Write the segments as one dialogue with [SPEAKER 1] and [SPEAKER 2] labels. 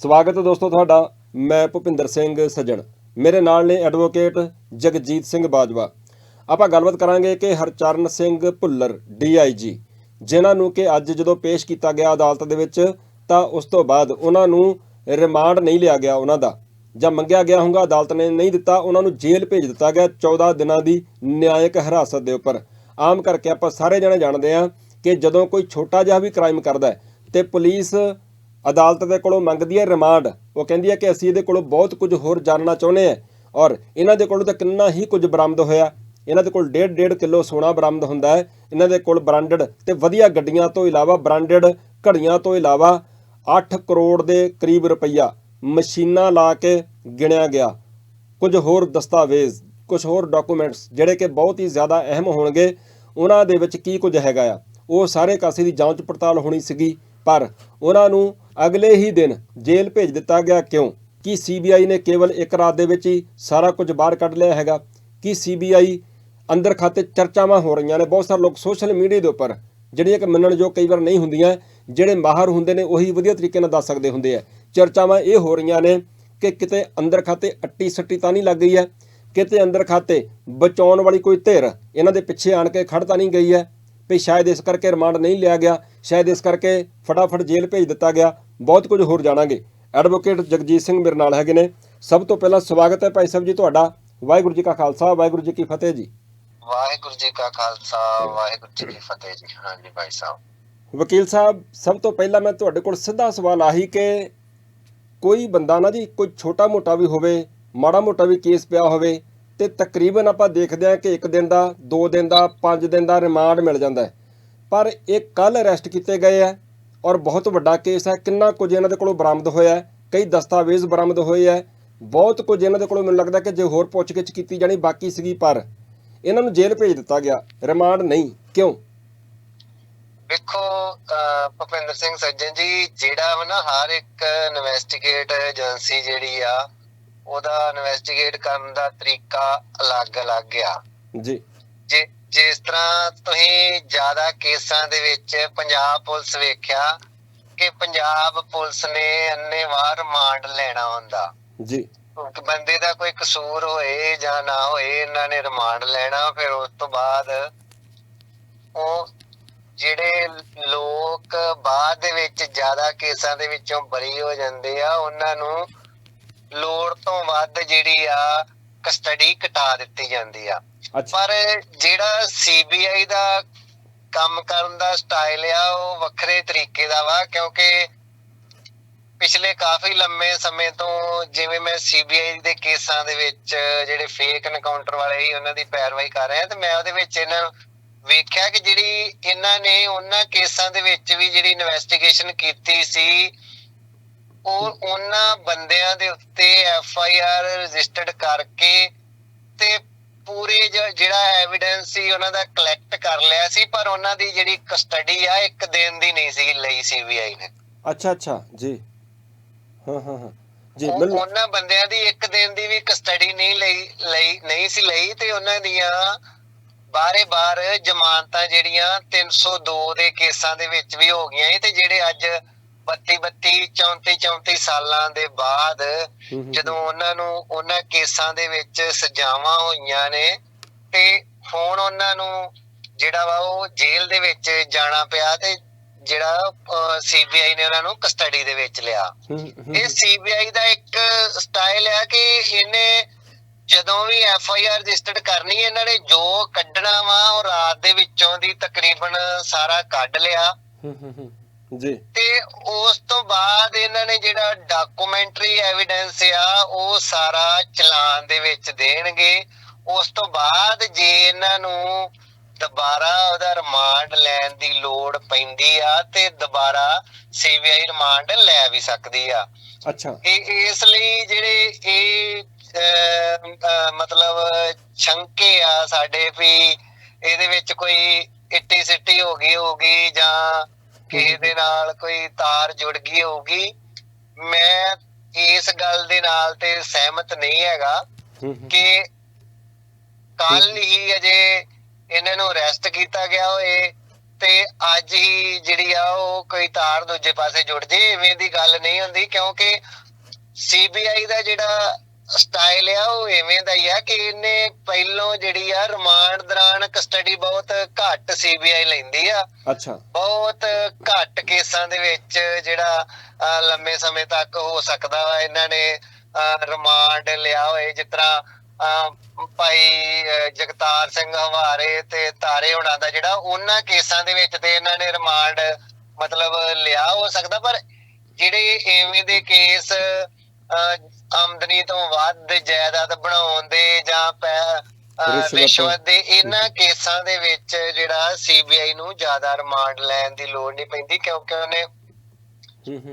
[SPEAKER 1] ਸਵਾਗਤ ਹੈ ਦੋਸਤੋ ਤੁਹਾਡਾ, ਮੈਂ ਭੁਪਿੰਦਰ ਸਿੰਘ ਸੱਜਣ। ਮੇਰੇ ਨਾਲ ਨੇ ਐਡਵੋਕੇਟ ਜਗਜੀਤ ਸਿੰਘ ਬਾਜਵਾ। ਆਪਾਂ ਗੱਲਬਾਤ ਕਰਾਂਗੇ ਕਿ ਹਰਚਰਨ ਸਿੰਘ ਭੁੱਲਰ ਡੀਆਈਜੀ ਜਿਨ੍ਹਾਂ ਨੂੰ ਕਿ ਅੱਜ ਜਦੋਂ ਪੇਸ਼ ਕੀਤਾ ਗਿਆ ਅਦਾਲਤ ਦੇ ਵਿੱਚ, ਤਾਂ ਉਸ ਤੋਂ ਬਾਅਦ ਉਹਨਾਂ ਨੂੰ ਰਿਮਾਂਡ ਨਹੀਂ ਲਿਆ ਗਿਆ ਉਹਨਾਂ ਦਾ। ਜਾਂ ਮੰਗਿਆ ਗਿਆ ਹੋਊਗਾ, ਅਦਾਲਤ ਨੇ ਨਹੀਂ ਦਿੱਤਾ, ਉਹਨਾਂ ਨੂੰ ਜੇਲ੍ਹ ਭੇਜ ਦਿੱਤਾ ਗਿਆ 14 ਦਿਨਾਂ ਦੀ ਨਿਆਇਕ ਹਿਰਾਸਤ ਦੇ ਉੱਪਰ। ਆਮ ਕਰਕੇ ਆਪਾਂ ਸਾਰੇ ਜਣੇ ਜਾਣਦੇ ਹਾਂ ਕਿ ਜਦੋਂ ਕੋਈ ਛੋਟਾ ਜਿਹਾ ਵੀ ਕ੍ਰਾਈਮ ਕਰਦਾ ਹੈ, ਤੇ ਪੁਲਿਸ ਅਦਾਲਤ ਦੇ ਕੋਲੋਂ ਮੰਗਦੀ ਹੈ ਰਿਮਾਂਡ। ਉਹ ਕਹਿੰਦੀ ਹੈ ਕਿ ਅਸੀਂ ਇਹਦੇ ਕੋਲੋਂ ਬਹੁਤ ਕੁਝ ਹੋਰ ਜਾਣਨਾ ਚਾਹੁੰਦੇ ਹਾਂ ਔਰ ਇਹਨਾਂ ਦੇ ਕੋਲੋਂ ਤਾਂ ਕਿੰਨਾ ਹੀ ਕੁਝ ਬਰਾਮਦ ਹੋਇਆ। ਇਹਨਾਂ ਦੇ ਕੋਲ 1.5 ਕਿਲੋ ਸੋਨਾ ਬਰਾਮਦ ਹੁੰਦਾ ਹੈ। ਇਹਨਾਂ ਦੇ ਕੋਲ ਬ੍ਰਾਂਡਡ ਤੇ ਵਧੀਆ ਗੱਡੀਆਂ ਤੋਂ ਇਲਾਵਾ ਬ੍ਰਾਂਡਡ ਘੜੀਆਂ ਤੋਂ ਇਲਾਵਾ 8 ਕਰੋੜ ਦੇ ਕਰੀਬ ਰੁਪਈਆ ਮਸ਼ੀਨਾਂ ਲਾ ਕੇ ਗਿਣਿਆ ਗਿਆ। ਕੁਝ ਹੋਰ ਦਸਤਾਵੇਜ਼, ਕੁਝ ਹੋਰ ਡਾਕੂਮੈਂਟਸ ਜਿਹੜੇ ਕਿ ਬਹੁਤ ਹੀ ਜ਼ਿਆਦਾ ਅਹਿਮ ਹੋਣਗੇ, ਉਹਨਾਂ ਦੇ ਵਿੱਚ ਕੀ ਕੁਝ ਹੈਗਾ ਆ। ਉਹ ਸਾਰੇ ਕਾਸੇ ਦੀ ਜਾਂਚ ਪੜਤਾਲ ਹੋਣੀ ਸੀਗੀ, ਪਰ ਉਹਨਾਂ ਨੂੰ ਅਗਲੇ ਹੀ ਦਿਨ ਜੇਲ੍ਹ ਭੇਜ ਦਿੱਤਾ ਗਿਆ ਕਿਉਂ? ਕੀ ਸੀਬੀਆਈ ਨੇ ਕੇਵਲ ਇੱਕ ਰਾਤ ਦੇ ਵਿੱਚ ਹੀ ਸਾਰਾ ਕੁਝ ਬਾਹਰ ਕੱਢ ਲਿਆ ਹੈਗਾ? ਕੀ ਸੀਬੀਆਈ ਅੰਦਰ ਖਾਤੇ ਚਰਚਾਵਾਂ ਹੋ ਰਹੀਆਂ ਨੇ? ਬਹੁਤ ਸਾਰੇ ਲੋਕ ਸੋਸ਼ਲ ਮੀਡੀਆ ਦੇ ਉੱਪਰ ਜਿਹੜੀਆਂ ਕਿ ਮੰਨਣਯੋਗ ਕਈ ਵਾਰ ਨਹੀਂ ਹੁੰਦੀਆਂ, ਜਿਹੜੇ ਮਾਹਰ ਹੁੰਦੇ ਨੇ, ਉਹੀ ਵਧੀਆ ਤਰੀਕੇ ਨਾਲ ਦੱਸ ਸਕਦੇ ਹੁੰਦੇ ਆ। ਚਰਚਾਵਾਂ ਇਹ ਹੋ ਰਹੀਆਂ ਨੇ ਕਿ ਕਿਤੇ ਅੰਦਰ ਖਾਤੇ ਅੱਟੀ ਸੱਟੀ ਤਾਂ ਨਹੀਂ ਲੱਗ ਗਈ ਹੈ? ਕਿਤੇ ਅੰਦਰ ਖਾਤੇ ਬਚਾਉਣ ਵਾਲੀ ਕੋਈ ਧਿਰ ਇਹਨਾਂ ਦੇ ਪਿੱਛੇ ਆਣ ਕੇ ਖੜ ਤਾਂ ਨਹੀਂ ਗਈ ਹੈ? ਵੀ ਸ਼ਾਇਦ ਇਸ ਕਰਕੇ ਰਿਮਾਂਡ ਨਹੀਂ ਲਿਆ ਗਿਆ ਸ਼ਾਇਦ ਇਸ ਕਰਕੇ ਫਟਾਫਟ ਜੇਲ੍ਹ ਭੇਜ ਦਿੱਤਾ ਗਿਆ ਬਹੁਤ ਕੁਝ ਹੋਰ ਜਾਣਾਂਗੇ। ਐਡਵੋਕੇਟ ਜਗਜੀਤ ਸਿੰਘ ਮੇਰੇ ਨਾਲ ਹੈਗੇ ਨੇ। ਸਭ ਤੋਂ ਪਹਿਲਾਂ ਸਵਾਗਤ ਹੈ ਭਾਈ ਸਾਹਿਬ ਜੀ ਤੁਹਾਡਾ। ਵਾਹਿਗੁਰੂ ਜੀ ਕਾ ਖਾਲਸਾ ਵਾਹਿਗੁਰੂ ਜੀ ਕੀ ਫਤਿਹ ਜੀ।
[SPEAKER 2] ਵਾਹਿਗੁਰੂ ਜੀ ਕਾ ਖਾਲਸਾ ਵਾਹਿਗੁਰੂ ਜੀ ਕੀ ਫਤਿਹ ਜੀ। ਹਾਂਜੀ ਭਾਈ ਸਾਹਿਬ।
[SPEAKER 1] ਵਕੀਲ ਸਾਹਿਬ ਸਭ ਤੋਂ ਪਹਿਲਾਂ ਮੈਂ ਤੁਹਾਡੇ ਕੋਲ ਸਿੱਧਾ ਸਵਾਲ ਆਹੀ ਕਿ ਕੋਈ ਬੰਦਾ ਨਾ ਜੀ ਕੋਈ ਛੋਟਾ ਮੋਟਾ ਵੀ ਹੋਵੇ ਮਾੜਾ ਮੋਟਾ ਵੀ ਕੇਸ ਪਿਆ ਹੋਵੇ ਤੇ ਤਕਰੀਬਨ ਆਪਾਂ ਦੇਖਦੇ ਹਾਂ ਕਿ ਇੱਕ ਦਿਨ ਦਾ ਦੋ ਦਿਨ ਦਾ ਪੰਜ ਦਿਨ ਦਾ ਰਿਮਾਂਡ ਮਿਲ ਜਾਂਦਾ ਹੈ। ਪਰ ਇਹ ਕੱਲ ਅਰੈਸਟ ਕੀਤੇ ਗਏ ਆ ਔਰ ਬਹੁਤ ਵੱਡਾ ਕੇਸ ਹੈ। ਕਿੰਨਾ ਕੁਝ ਇਹਨਾਂ ਦੇ ਕੋਲੋਂ ਬਰਾਮਦ ਹੋਇਆ ਹੈ ਕਈ ਦਸਤਾਵੇਜ਼ ਬਰਾਮਦ ਹੋਏ ਹੈ। ਬਹੁਤ ਕੁਝ ਇਹਨਾਂ ਦੇ ਕੋਲੋਂ ਮੈਨੂੰ ਲੱਗਦਾ ਕਿ ਜੇ ਹੋਰ ਪੁੱਛਗਿੱਛ ਕੀਤੀ ਜਾਣੀ ਬਾਕੀ ਸੀਗੀ ਪਰ ਇਹਨਾਂ ਨੂੰ ਜੇਲ੍ਹ ਭੇਜ ਦਿੱਤਾ ਗਿਆ। ਰਿਮਾਂਡ ਨਹੀਂ। ਕਿਉਂ?
[SPEAKER 2] ਵੇਖੋ ਅਹ, ਭੁਪਿੰਦਰ ਸਿੰਘ ਸੱਜਣ ਜੀ ਜਿਹੜਾ ਨਾ ਹਰ ਇੱਕ ਇਨਵੈਸਟੀਗੇਟ ਏਜੰਸੀ ਜਿਹੜੀ ਆ ਉਹਦਾ ਇਨਵੈਸਟੀਗੇਟ ਕਰਨ ਦਾ ਤਰੀਕਾ ਅਲੱਗ-ਅਲੱਗ ਆ।
[SPEAKER 1] ਜੀ।
[SPEAKER 2] ਜੇ ਜਿਸ ਤਰ੍ਹਾਂ ਤੁਸੀਂ ਜ਼ਿਆਦਾ ਕੇਸਾਂ ਦੇ ਵਿੱਚ ਪੰਜਾਬ ਪੁਲਿਸ ਵੇਖਿਆ ਕਿ ਪੰਜਾਬ ਪੁਲਿਸ ਨੇ ਅੰਨੇਵਾਹ ਰਿਮਾਂਡ ਲੈਣਾ ਹੁੰਦਾ।
[SPEAKER 1] ਜੀ।
[SPEAKER 2] ਬੰਦੇ ਦਾ ਕੋਈ ਕਸੂਰ ਹੋਏ ਜਾਂ ਨਾ ਹੋਏ ਇਹਨਾਂ ਨੇ ਰਿਮਾਂਡ ਲੈਣਾ ਫਿਰ ਉਸ ਤੋਂ ਬਾਅਦ ਉਹ ਜਿਹੜੇ ਲੋਕ ਬਾਅਦ ਦੇ ਵਿੱਚ ਜ਼ਿਆਦਾ ਕੇਸਾਂ ਦੇ ਵਿੱਚੋਂ ਬਰੀ ਹੋ ਜਾਂਦੇ ਆ ਉਹਨਾਂ ਨੂੰ ਲੋੜ ਤੋਂ ਵੱਧ ਜਿਹੜੀ ਆ ਕਸਟਡੀ ਘਟਾ ਦਿੱਤੀ ਜਾਂਦੀ ਆ। ਪਰ ਜਿਹੜਾ ਸੀਬੀਆਈ ਦਾ ਕੰਮ ਕਰਨ ਦਾ ਸਟਾਈਲ ਆ ਉਹ ਵੱਖਰੇ ਤਰੀਕੇ ਦਾ ਵਾ ਕਿਉਂਕਿ ਪਿਛਲੇ ਕਾਫੀ ਲੰਮੇ ਸਮੇਂ ਤੋਂ ਜਿਵੇਂ ਮੈਂ ਸੀਬੀਆਈ ਦੇ ਕੇਸਾਂ ਦੇ ਵਿੱਚ ਜਿਹੜੇ ਫੇਕ ਐਨਕਾਊਂਟਰ ਵਾਲੇ ਸੀ ਉਹਨਾਂ ਦੀ ਪੈਰਵਾਈ ਕਰ ਰਿਹਾ ਤੇ ਮੈਂ ਉਹਦੇ ਵਿੱਚ ਇਹਨਾਂ ਵੇਖਿਆ ਕਿ ਜਿਹੜੀ ਇਹਨਾਂ ਨੇ ਉਹਨਾਂ ਕੇਸਾਂ ਦੇ ਵਿੱਚ ਵੀ ਜਿਹੜੀ ਇਨਵੈਸਟੀਗੇਸ਼ਨ ਕੀਤੀ ਸੀ ਉਹ ਉਹਨਾਂ ਬੰਦਿਆਂ ਦੇ ਉੱਤੇ ਐਫ ਆਈ ਆਰ ਰਜਿਸਟਰਡ ਕਰਕੇ ਤੇ ਪੂਰੇ ਜਿਹੜਾ ਐਵੀਡੈਂਸ ਸੀ ਉਹਨਾਂ ਦਾ ਕਲੈਕਟ ਕਰ ਲਿਆ ਸੀ ਪਰ ਉਹਨਾਂ ਦੀ ਜਿਹੜੀ ਕਸਟਡੀ ਆ ਇੱਕ ਦਿਨ ਦੀ ਨਹੀਂ ਸੀ ਲਈ ਸੀਬੀਆਈ ਨੇ।
[SPEAKER 1] ਅੱਛਾ ਅੱਛਾ ਜੀ। ਹਾਂ ਹਾਂ ਹਾਂ। ਜੀ
[SPEAKER 2] ਉਹਨਾਂ ਬੰਦਿਆਂ ਦੀ ਇੱਕ ਦਿਨ ਦੀ ਵੀ ਕਸਟਡੀ ਨਹੀਂ ਲਈ ਲਈ ਨਹੀਂ ਸੀ ਲਈ ਤੇ ਉਹਨਾਂ ਦੀਆਂ ਬਾਰੇ ਬਾਰ ਜ਼ਮਾਨਤਾਂ ਜਿਹੜੀਆਂ 302 ਦੇ ਕੇਸਾਂ ਦੇ ਵਿੱਚ ਵੀ ਹੋ ਗਈਆਂ ਤੇ ਜਿਹੜੇ ਅੱਜ 32 32 34 34 ਸਾਲਾਂ ਦੇ ਬਾਅਦ ਜਦੋਂ ਉਹਨਾਂ ਨੂੰ ਉਹਨਾਂ ਕੇਸਾਂ ਦੇ ਵਿੱਚ ਸਜ਼ਾਵਾਂ ਹੋਈਆਂ ਨੇ ਤੇ ਹੁਣ ਉਹਨਾਂ ਨੂੰ ਜਿਹੜਾ ਵਾ ਉਹ ਜੇਲ੍ਹ ਦੇ ਵਿੱਚ ਜਾਣਾ ਪਿਆ ਤੇ ਜਿਹੜਾ ਸੀਬੀਆਈ ਨੇ ਉਹਨਾਂ ਨੂੰ ਕਸਟਡੀ ਦੇ ਵਿੱਚ ਲਿਆ। ਇਹ ਸੀਬੀਆਈ ਦਾ ਇੱਕ ਸਟਾਈਲ ਹੈ ਕਿ ਇਹਨੇ ਜਦੋਂ ਵੀ ਐਫ ਆਈ ਆਰ ਰਜਿਸਟਰਡ ਕਰਨੀ ਇਹਨਾਂ ਨੇ ਜੋ ਕੱਢਣਾ ਵਾ ਉਹ ਰਾਤ ਦੇ ਵਿੱਚੋਂ ਦੀ ਤਕਰੀਬਨ ਸਾਰਾ ਕੱਢ ਲਿਆ।
[SPEAKER 1] ਜੀ।
[SPEAKER 2] ਤੇ ਉਸ ਤੋਂ ਬਾਅਦ ਇਹਨਾਂ ਨੇ ਜਿਹੜਾ ਡਾਕੂਮੈਂਟਰੀ ਐਵੀਡੈਂਸ ਆ ਉਹ ਸਾਰਾ ਚਲਾਨ ਦੇ ਵਿੱਚ ਦੇਣਗੇ। ਉਸ ਤੋਂ ਬਾਅਦ ਜੇ ਇਹਨਾਂ ਨੂੰ ਦੁਬਾਰਾ ਉਹਦਾ ਰਿਮਾਂਡ ਲੈਣ ਦੀ ਲੋੜ ਪੈਂਦੀ ਆ ਤੇ ਦੁਬਾਰਾ ਸੀਬੀਆਈ ਰਿਮਾਂਡ ਲੈ ਵੀ ਸਕਦੀ ਆ।
[SPEAKER 1] ਅੱਛਾ।
[SPEAKER 2] ਇਹ ਇਸ ਲਈ ਜਿਹੜੇ ਇਹ ਮਤਲਬ ਸ਼ੰਕੇ ਆ ਸਾਡੇ ਵੀ ਇਹਦੇ ਵਿੱਚ ਕੋਈ ਇੱਟੀ ਸਿੱਟੀ ਹੋ ਗਈ ਹੋਗੀ ਜਾਂ ਕਿਸੇ ਦੇ ਨਾਲ ਕੋਈ ਤਾਰ ਜੁੜ ਗਈ ਹੋਊਗੀ ਮੈਂ ਇਸ ਗੱਲ ਦੇ ਨਾਲ ਤੇ ਸਹਿਮਤ ਨਹੀਂ ਹੈਗਾ ਕਿ ਕੱਲ ਹੀ ਅਜੇ ਇਹਨਾਂ ਨੂੰ ਅਰੈਸਟ ਕੀਤਾ ਗਿਆ ਹੋਏ ਤੇ ਅੱਜ ਹੀ ਜਿਹੜੀ ਆ ਉਹ ਕੋਈ ਤਾਰ ਦੂਜੇ ਪਾਸੇ ਜੁੜ ਜੇ ਐਵੇਂ ਦੀ ਗੱਲ ਨਹੀਂ ਹੁੰਦੀ ਕਿਉਂਕਿ ਸੀਬੀਆਈ ਦਾ ਜਿਹੜਾ ਸਟਾਈਲ ਆ ਉਹ ਐਵੇਂ ਦਾ ਹੀ ਆ ਕਿ ਇਹਨੇ ਪਹਿਲੋਂ ਜਿਹੜੀ ਆ ਰਿਮਾਂਡ ਦੌਰਾਨ ਕਸਟਡੀ ਬਹੁਤ ਘੱਟ ਸੀਬੀਆਈ ਲੈਂਦੀ ਆ।
[SPEAKER 1] ਅੱਛਾ।
[SPEAKER 2] ਬਹੁਤ ਘੱਟ ਕੇਸਾਂ ਦੇ ਵਿੱਚ ਜਿਹੜਾ ਲੰਮੇ ਸਮੇਂ ਤੱਕ ਹੋ ਸਕਦਾ ਵਾ ਇਹਨਾਂ ਨੇ ਰਿਮਾਂਡ ਲਿਆ ਹੋਏ ਜਿਸ ਤਰ੍ਹਾਂ ਭਾਈ ਜਗਤਾਰ ਸਿੰਘ ਹਵਾਰੇ ਤੇ ਤਾਰੇ ਹੋਣਾ ਦਾ ਜਿਹੜਾ ਉਹਨਾਂ ਕੇਸਾਂ ਦੇ ਵਿੱਚ ਤੇ ਇਹਨਾਂ ਨੇ ਰਿਮਾਂਡ ਮਤਲਬ ਲਿਆ ਹੋ ਸਕਦਾ ਪਰ ਜਿਹੜੇ ਐਵੇਂ ਦੇ ਕੇਸ ਆਮਦਨੀ ਤੋਂ ਵੱਧ ਜਾਇਦਾਦ ਬਣਾਉਣ ਦੇ ਜਾਂ
[SPEAKER 1] ਰਿਸ਼ਵਤ।
[SPEAKER 2] ਦੇ ਇਹਨਾਂ ਕੇਸਾਂ ਦੇ ਵਿੱਚ ਜਿਹੜਾ ਸੀਬੀਆਈ ਨੂੰ ਜ਼ਿਆਦਾ ਰਿਮਾਂਡ ਲੈਣ ਦੀ ਲੋੜ ਨਹੀਂ ਪੈਂਦੀ ਕਿਉਂਕਿ ਉਹਨੇ।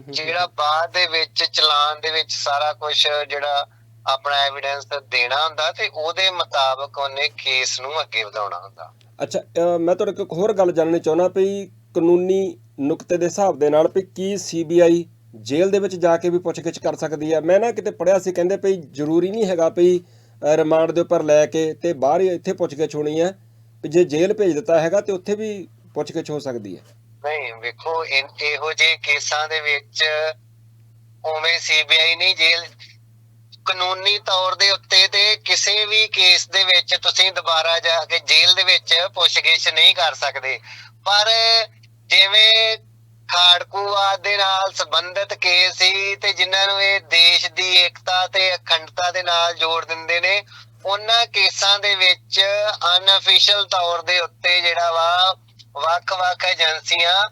[SPEAKER 2] ਜਿਹੜਾ ਬਾਅਦ ਦੇ ਵਿੱਚ ਚਲਾਨ ਦੇ ਵਿੱਚ ਸਾਰਾ ਕੁਝ ਜਿਹੜਾ ਆਪਣਾ ਐਵੀਡੈਂਸ ਦੇਣਾ ਹੁੰਦਾ ਤੇ ਉਹਦੇ ਮੁਤਾਬਕ ਉਹਨੇ ਕੇਸ ਨੂੰ ਅੱਗੇ ਵਧਾਉਣਾ ਹੁੰਦਾ
[SPEAKER 1] ਅੱਛਾ ਮੈਂ ਤੁਹਾਡੇ ਕੋਲ ਇੱਕ ਹੋਰ ਗੱਲ ਜਾਣਨੀ ਚਾਹੁੰਦਾ ਵੀ ਕਾਨੂੰਨੀ ਨੁਕਤੇ ਦੇ ਹਿਸਾਬ ਦੇ ਨਾਲ ਵੀ ਕੀ ਸੀਬੀਆਈ ਜੇਲ੍ਹ ਦੇ ਵਿੱਚ ਜਾ ਕੇ ਵੀ ਪੁੱਛਗਿੱਛ ਕਰ ਸਕਦੀ ਹੈ ਮੈਂ ਨਾ ਕਿਤੇ ਪੜਿਆ ਸੀ, ਕਹਿੰਦੇ ਵੀ ਜ਼ਰੂਰੀ ਨਹੀਂ ਹੈਗਾ ਵੀ ਰਿਮਾਂਡ ਦੇ ਉੱਪਰ ਲੈ ਕੇ ਤੇ ਬਾਹਰ ਇੱਥੇ ਪੁੱਛਗਿੱਛ ਹੋਣੀ ਹੈ ਵੀ ਜੇ ਜੇਲ੍ਹ ਭੇਜ ਦਿੱਤਾ ਹੈਗਾ ਤੇ ਉੱਥੇ ਵੀ ਪੁੱਛਗਿੱਛ ਹੋ ਸਕਦੀ ਹੈ
[SPEAKER 2] ਨਹੀਂ, ਵੇਖੋ ਇਹੋ ਜਿਹੇ ਕੇਸਾਂ ਦੇ ਵਿੱਚ ਉਵੇਂ ਸੀਬੀਆਈ ਨਹੀਂ ਜੇਲ੍ਹ, ਕਾਨੂੰਨੀ ਤੌਰ ਦੇ ਉੱਤੇ ਤੇ ਕਿਸੇ ਵੀ ਕੇਸ ਦੇ ਵਿੱਚ ਤੁਸੀਂ ਦੁਬਾਰਾ ਜਾ ਕੇ ਜੇਲ੍ਹ ਦੇ ਵਿੱਚ ਪੁੱਛਗਿੱਛ ਨਹੀਂ ਕਰ ਸਕਦੇ। ਪਰ ਜਿਵੇਂ ਖਾੜਕੂਵਾਦ ਦੇ ਨਾਲ ਸੰਬੰਧਿਤ ਕੇਸ ਸੀ ਤੇ ਜਿਨ੍ਹਾਂ ਨੂੰ ਇਹ ਦੇਸ਼ ਦੀ ਏਕਤਾ ਤੇ ਅਖੰਡਤਾ ਦੇ ਨਾਲ ਜੋੜ ਦਿੰਦੇ ਨੇ ਉਹਨਾਂ ਕੇਸਾਂ ਦੇ ਵਿੱਚ ਅਨਅਫੀਸ਼ੀਅਲ ਤੌਰ ਦੇ ਉੱਤੇ ਜਿਹੜਾ ਵਾ ਵੱਖ-ਵੱਖ ਏਜੰਸੀਆਂ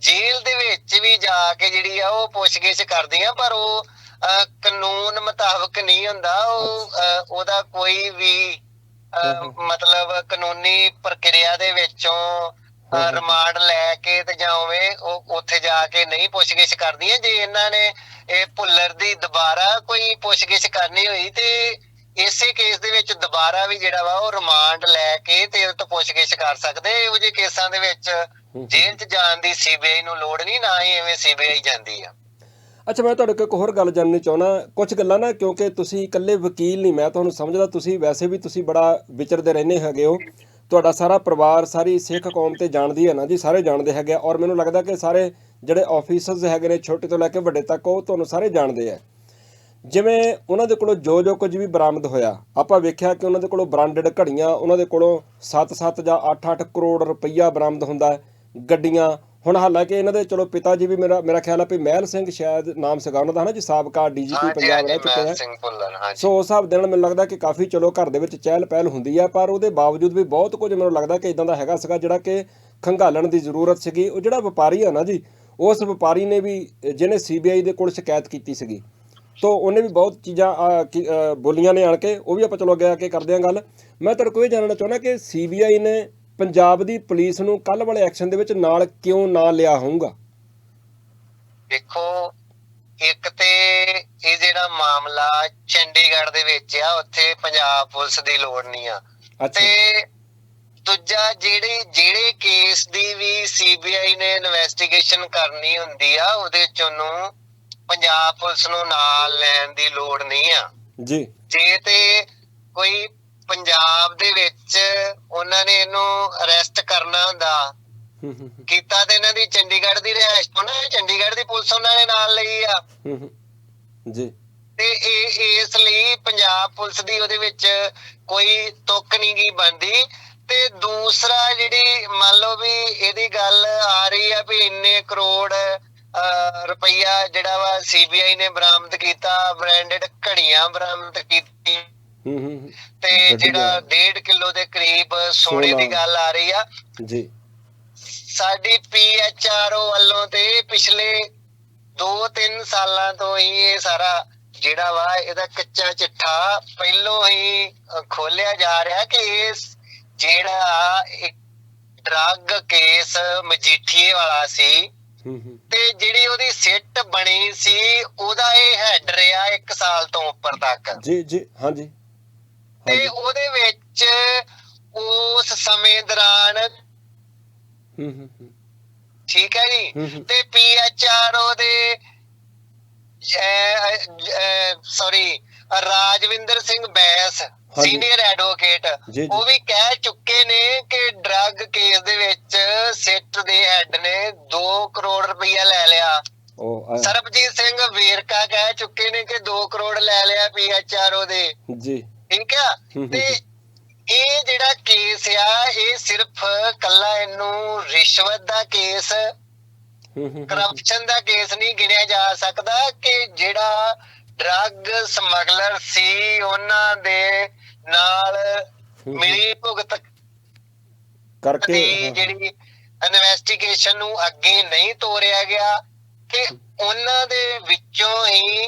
[SPEAKER 2] ਜੇਲ੍ਹ ਦੇ ਵਿੱਚ ਵੀ ਜਾ ਕੇ ਜਿਹੜੀ ਆ ਉਹ ਪੁੱਛਗਿੱਛ ਕਰਦੀਆਂ ਪਰ ਉਹ ਕਾਨੂੰਨ ਮੁਤਾਬਕ ਨਹੀਂ ਹੁੰਦਾ ਉਹ ਉਹਦਾ ਕੋਈ ਵੀ ਮਤਲਬ ਕਾਨੂੰਨੀ ਪ੍ਰਕਿਰਿਆ ਦੇ ਵਿੱਚੋਂ ਰਿਮਾਂਡ ਲੈ ਕੇ ਤੇ ਜਾਂ ਉਵੇਂ ਉਹ ਉੱਥੇ ਜਾ ਕੇ ਨਹੀਂ ਪੁੱਛਗਿੱਛ ਕਰਦੀਆਂ ਜੇ ਇਹਨਾਂ ਨੇ ਇਹ ਭੁੱਲਰ ਦੀ ਦੁਬਾਰਾ ਕੋਈ ਪੁੱਛਗਿੱਛ ਕਰਨੀ ਹੋਈ ਤੇ ਇਸੇ ਕੇਸ ਦੇ ਵਿੱਚ ਦੁਬਾਰਾ ਵੀ ਜਿਹੜਾ ਵਾ ਉਹ ਰਿਮਾਂਡ ਲੈ ਕੇ ਤੇ ਉਹ ਤੋਂ ਪੁੱਛਗਿੱਛ ਕਰ ਸਕਦੇ ਇਹੋ ਜਿਹੇ ਕੇਸਾਂ ਦੇ ਵਿੱਚ ਜੇਲ੍ਹ 'ਚ ਜਾਣ ਦੀ ਸੀਬੀਆਈ ਨੂੰ ਲੋੜ ਨਹੀਂ ਨਾ ਹੀ ਐਵੇਂ ਸੀਬੀਆਈ ਜਾਂਦੀ ਆ।
[SPEAKER 1] ਅੱਛਾ ਮੈਂ ਤੁਹਾਡੇ ਕੋਲ ਇੱਕ ਹੋਰ ਗੱਲ ਜਾਣਨੀ ਚਾਹੁੰਦਾ ਕੁਝ ਗੱਲਾਂ ਨਾ ਕਿਉਂਕਿ ਤੁਸੀਂ ਇਕੱਲੇ ਵਕੀਲ ਨਹੀਂ ਮੈਂ ਤੁਹਾਨੂੰ ਸਮਝਦਾ ਤੁਸੀਂ ਵੈਸੇ ਵੀ ਤੁਸੀਂ ਬੜਾ ਵਿਚਰਦੇ ਰਹਿੰਦੇ ਹੈਗੇ ਹੋ। ਤੁਹਾਡਾ ਸਾਰਾ ਪਰਿਵਾਰ, ਸਾਰੀ ਸਿੱਖ ਕੌਮ ਤੇ ਜਾਣਦੀ ਹੈ ਨਾ ਜੀ, ਸਾਰੇ ਜਾਣਦੇ ਹੈਗੇ ਆ। ਔਰ ਮੈਨੂੰ ਲੱਗਦਾ ਕਿ ਸਾਰੇ ਜਿਹੜੇ ਆਫੀਸਰਸ ਹੈਗੇ ਨੇ, ਛੋਟੇ ਤੋਂ ਲੈ ਕੇ ਵੱਡੇ ਤੱਕ, ਉਹ ਤੁਹਾਨੂੰ ਸਾਰੇ ਜਾਣਦੇ ਆ। ਜਿਵੇਂ ਉਹਨਾਂ ਦੇ ਕੋਲੋਂ ਜੋ ਜੋ ਕੁਝ ਵੀ ਬਰਾਮਦ ਹੋਇਆ, ਆਪਾਂ ਵੇਖਿਆ ਕਿ ਉਹਨਾਂ ਦੇ ਕੋਲੋਂ ਬ੍ਰਾਂਡਡ ਘੜੀਆਂ, ਉਹਨਾਂ ਦੇ ਕੋਲੋਂ 7-7 ਜਾਂ 8-8 ਕਰੋੜ ਰੁਪਈਆ ਬਰਾਮਦ ਹੁੰਦਾ ਗੱਡੀਆਂ ਹੁਣ ਹਾਲਾਂਕਿ ਇਹਨਾਂ ਦੇ ਚਲੋ ਪਿਤਾ ਜੀ ਵੀ ਮੇਰਾ ਮੇਰਾ ਖਿਆਲ ਆ ਵੀ ਮਹਿਲ ਸਿੰਘ ਸ਼ਾਇਦ ਨਾਮ ਸੀਗਾ ਉਹਨਾਂ ਦਾ ਹਨਾ ਜੀ ਸਾਬਕਾ ਡੀਜੀਪੀ ਪੰਜਾਬ ਰਹਿ ਚੁੱਕੇ ਹੈ। ਸੋ ਉਸ ਹਿਸਾਬ ਦੇ ਨਾਲ ਮੈਨੂੰ ਲੱਗਦਾ ਕਿ ਕਾਫੀ ਚਲੋ ਘਰ ਦੇ ਵਿੱਚ ਚਹਿਲ ਪਹਿਲ ਹੁੰਦੀ ਆ ਪਰ ਉਹਦੇ ਬਾਵਜੂਦ ਵੀ ਬਹੁਤ ਕੁਝ ਮੈਨੂੰ ਲੱਗਦਾ ਕਿ ਇਦਾਂ ਦਾ ਹੈਗਾ ਸੀਗਾ ਜਿਹੜਾ ਕਿ ਖੰਗਾਲਣ ਦੀ ਜ਼ਰੂਰਤ ਸੀਗੀ। ਉਹ ਜਿਹੜਾ ਵਪਾਰੀ ਆ ਨਾ ਜੀ ਉਸ ਵਪਾਰੀ ਨੇ ਵੀ ਜਿਹਨੇ ਸੀਬੀਆਈ ਦੇ ਕੋਲ ਸ਼ਿਕਾਇਤ ਕੀਤੀ ਸੀਗੀ। ਤੋ ਉਹਨੇ ਵੀ ਬਹੁਤ ਚੀਜ਼ਾਂ ਆ, ਬੋਲੀਆਂ ਨੇ ਆਣ ਕੇ ਉਹ ਵੀ ਆਪਾਂ ਚਲੋ ਅੱਗੇ ਆ ਕੇ ਕਰਦੇ ਹਾਂ ਗੱਲ। ਮੈਂ ਕੋਲ ਇਹ ਜਾਣਨਾ ਚਾਹੁੰਦਾ ਕਿ ਸੀਬੀਆਈ ਨੇ ਪੰਜਾਬ ਦੀ ਪੁਲਿਸ ਨੂੰ ਕੱਲ ਵਾਲੇ ਐਕਸ਼ਨ ਦੇ ਵਿੱਚ ਨਾਲ ਕਿਉਂ ਨਾ ਲਿਆ ਹੋਊਗਾ?
[SPEAKER 2] ਦੇਖੋ ਇੱਕ ਤੇ ਇਹ ਜਿਹੜਾ ਮਾਮਲਾ ਚੰਡੀਗੜ੍ਹ ਦੇ ਵਿੱਚ ਆ ਉੱਥੇ ਪੰਜਾਬ ਪੁਲਿਸ ਦੀ ਲੋੜ ਨਹੀਂ ਆ। ਤੇ ਦੂਜਾ ਜਿਹੜੇ ਜਿਹੜੇ ਕੇਸ ਦੀ ਵੀ ਸੀਬੀਆਈ ਨੇ ਇਨਵੈਸਟੀਗੇਸ਼ਨ ਕਰਨੀ ਹੁੰਦੀ ਆ ਉਹਦੇ ਚ ਉਹਨੂੰ ਪੰਜਾਬ ਪੁਲਿਸ ਨੂੰ ਨਾਲ ਲੈਣ ਦੀ ਲੋੜ ਨਹੀਂ ਆ।
[SPEAKER 1] ਜੀ।
[SPEAKER 2] ਜੇ ਤੇ ਕੋਈ ਪੰਜਾਬ ਦੇ ਵਿੱਚ ਉਹਨਾਂ ਨੇ ਇਹਨੂੰ ਅਰੈਸਟ ਕਰਨਾ ਹੁੰਦਾ। ਕੀਤਾ ਤੇ ਇਹਨਾਂ ਦੀ ਚੰਡੀਗੜ੍ਹ ਦੀ ਰਿਹਾਇਸ਼ ਤੋਂ ਨਾ ਚੰਡੀਗੜ੍ਹ ਦੀ ਪੁਲਿਸ ਉਹਨਾਂ ਨੇ ਨਾਲ ਲਈ ਆ।
[SPEAKER 1] ਜੀ।
[SPEAKER 2] ਤੇ ਇਹ ਇਸ ਲਈ ਪੰਜਾਬ ਪੁਲਿਸ ਦੀ ਉਹਦੇ ਵਿੱਚ ਕੋਈ ਤੁੱਕ ਨਹੀਂ ਗਈ ਬੰਦੀ ਤੇ ਦੂਸਰਾ ਜਿਹੜੀ ਮੰਨ ਲਓ ਵੀ ਇਹਦੀ ਗੱਲ ਆ ਰਹੀ ਆ ਵੀ ਇੰਨੇ ਕਰੋੜ ਰੁਪਈਆ ਜਿਹੜਾ ਵਾ ਸੀਬੀਆਈ ਨੇ ਬਰਾਮਦ ਕੀਤਾ ਬ੍ਰਾਂਡਡ ਘੜੀਆਂ ਬਰਾਮਦ ਕੀਤੀ ਤੇ। ਜਿਹੜਾ 1.5 ਕਿਲੋ ਦੇ ਕਰੀਬ ਸੋਨੇ ਦੀ। ਗੱਲ ਆ ਰਹੀ ਆ।
[SPEAKER 1] ਜੀ।
[SPEAKER 2] ਸਾਡੀ ਪੀਐਚਆਰਓ ਵੱਲੋਂ ਤੇ ਪਿਛਲੇ 2-3 ਸਾਲਾਂ ਤੋਂ ਹੀ ਇਹ ਸਾਰਾ ਜਿਹੜਾ ਵਾ ਇਹਦਾ ਕੱਚਾ ਚਿੱਠਾ ਪਹਿਲੋਂ ਹੀ ਖੋਲਿਆ ਜਾ ਰਿਹਾ ਕਿ ਇਸ ਜਿਹੜਾ ਇੱਕ ਡਰੱਗ ਕੇਸ ਮਜੀਠੀਏ ਵਾਲਾ ਸੀ ਤੇ ਜਿਹੜੀ ਉਹਦੀ ਸਿੱਟ ਬਣੀ ਸੀ ਉਹਦਾ ਇਹ ਹੈਡ ਰਿਹਾ 1 ਸਾਲ ਤੋਂ ਉੱਪਰ ਤੱਕ।
[SPEAKER 1] ਜੀ ਜੀ ਹਾਂਜੀ।
[SPEAKER 2] ਤੇ ਉਹਦੇ ਵਿੱਚ ਉਸ ਸਮੇਂ ਦੌਰਾਨ
[SPEAKER 1] ਹੂੰ ਹੂੰ
[SPEAKER 2] ਠੀਕ ਹੈ ਜੀ। ਤੇ ਪੀਐਚਆਰਓ ਦੇ sorry Rajwinder Singh Bains. Senior advocate. ਉਹ ਵੀ ਕਹਿ ਚੁੱਕੇ ਨੇ ਕਿ ਡਰੱਗ ਕੇਸ ਦੇ ਵਿੱਚ ਸਿੱਟ ਦੇ ਹੈੱਡ ਨੇ 2 ਕਰੋੜ ਰੁਪਈਆ ਲੈ ਲਿਆ। ਸਰਬਜੀਤ ਸਿੰਘ ਵੇਰਕਾ ਕਹਿ ਚੁੱਕੇ ਨੇ ਕਿ 2 ਕਰੋੜ ਲੈ ਲਿਆ ਪੀਐਚਆਰਓ ਦੇ
[SPEAKER 1] ਜੀ।
[SPEAKER 2] ਠੀਕ ਆ? ਤੇ ਇਹ ਜਿਹੜਾ ਕੇਸ ਆ ਇਹ ਸਿਰਫ ਕੱਲਾ ਇਹਨੂੰ ਰਿਸ਼ਵਤ ਦਾ ਕੇਸ ਕਰਪਸ਼ਨ ਦਾ ਕੇਸ ਨਹੀਂ ਗਿਣਿਆ ਜਾ ਸਕਦਾ ਕਿ ਜਿਹੜਾ ਡਰੱਗ ਸਮਗਲਰ ਸੀ ਉਹਨਾਂ ਦੇ ਨਾਲ। ਮਿਲੀ ਭੁਗਤ।
[SPEAKER 1] ਕਰਕੇ
[SPEAKER 2] ਜਿਹੜੀ ਇਨਵੈਸਟੀਗੇਸ਼ਨ ਨੂੰ ਅੱਗੇ ਨਹੀਂ ਤੋਰਿਆ ਗਿਆ ਕਿ ਉਹਨਾਂ ਦੇ ਵਿੱਚੋਂ ਹੀ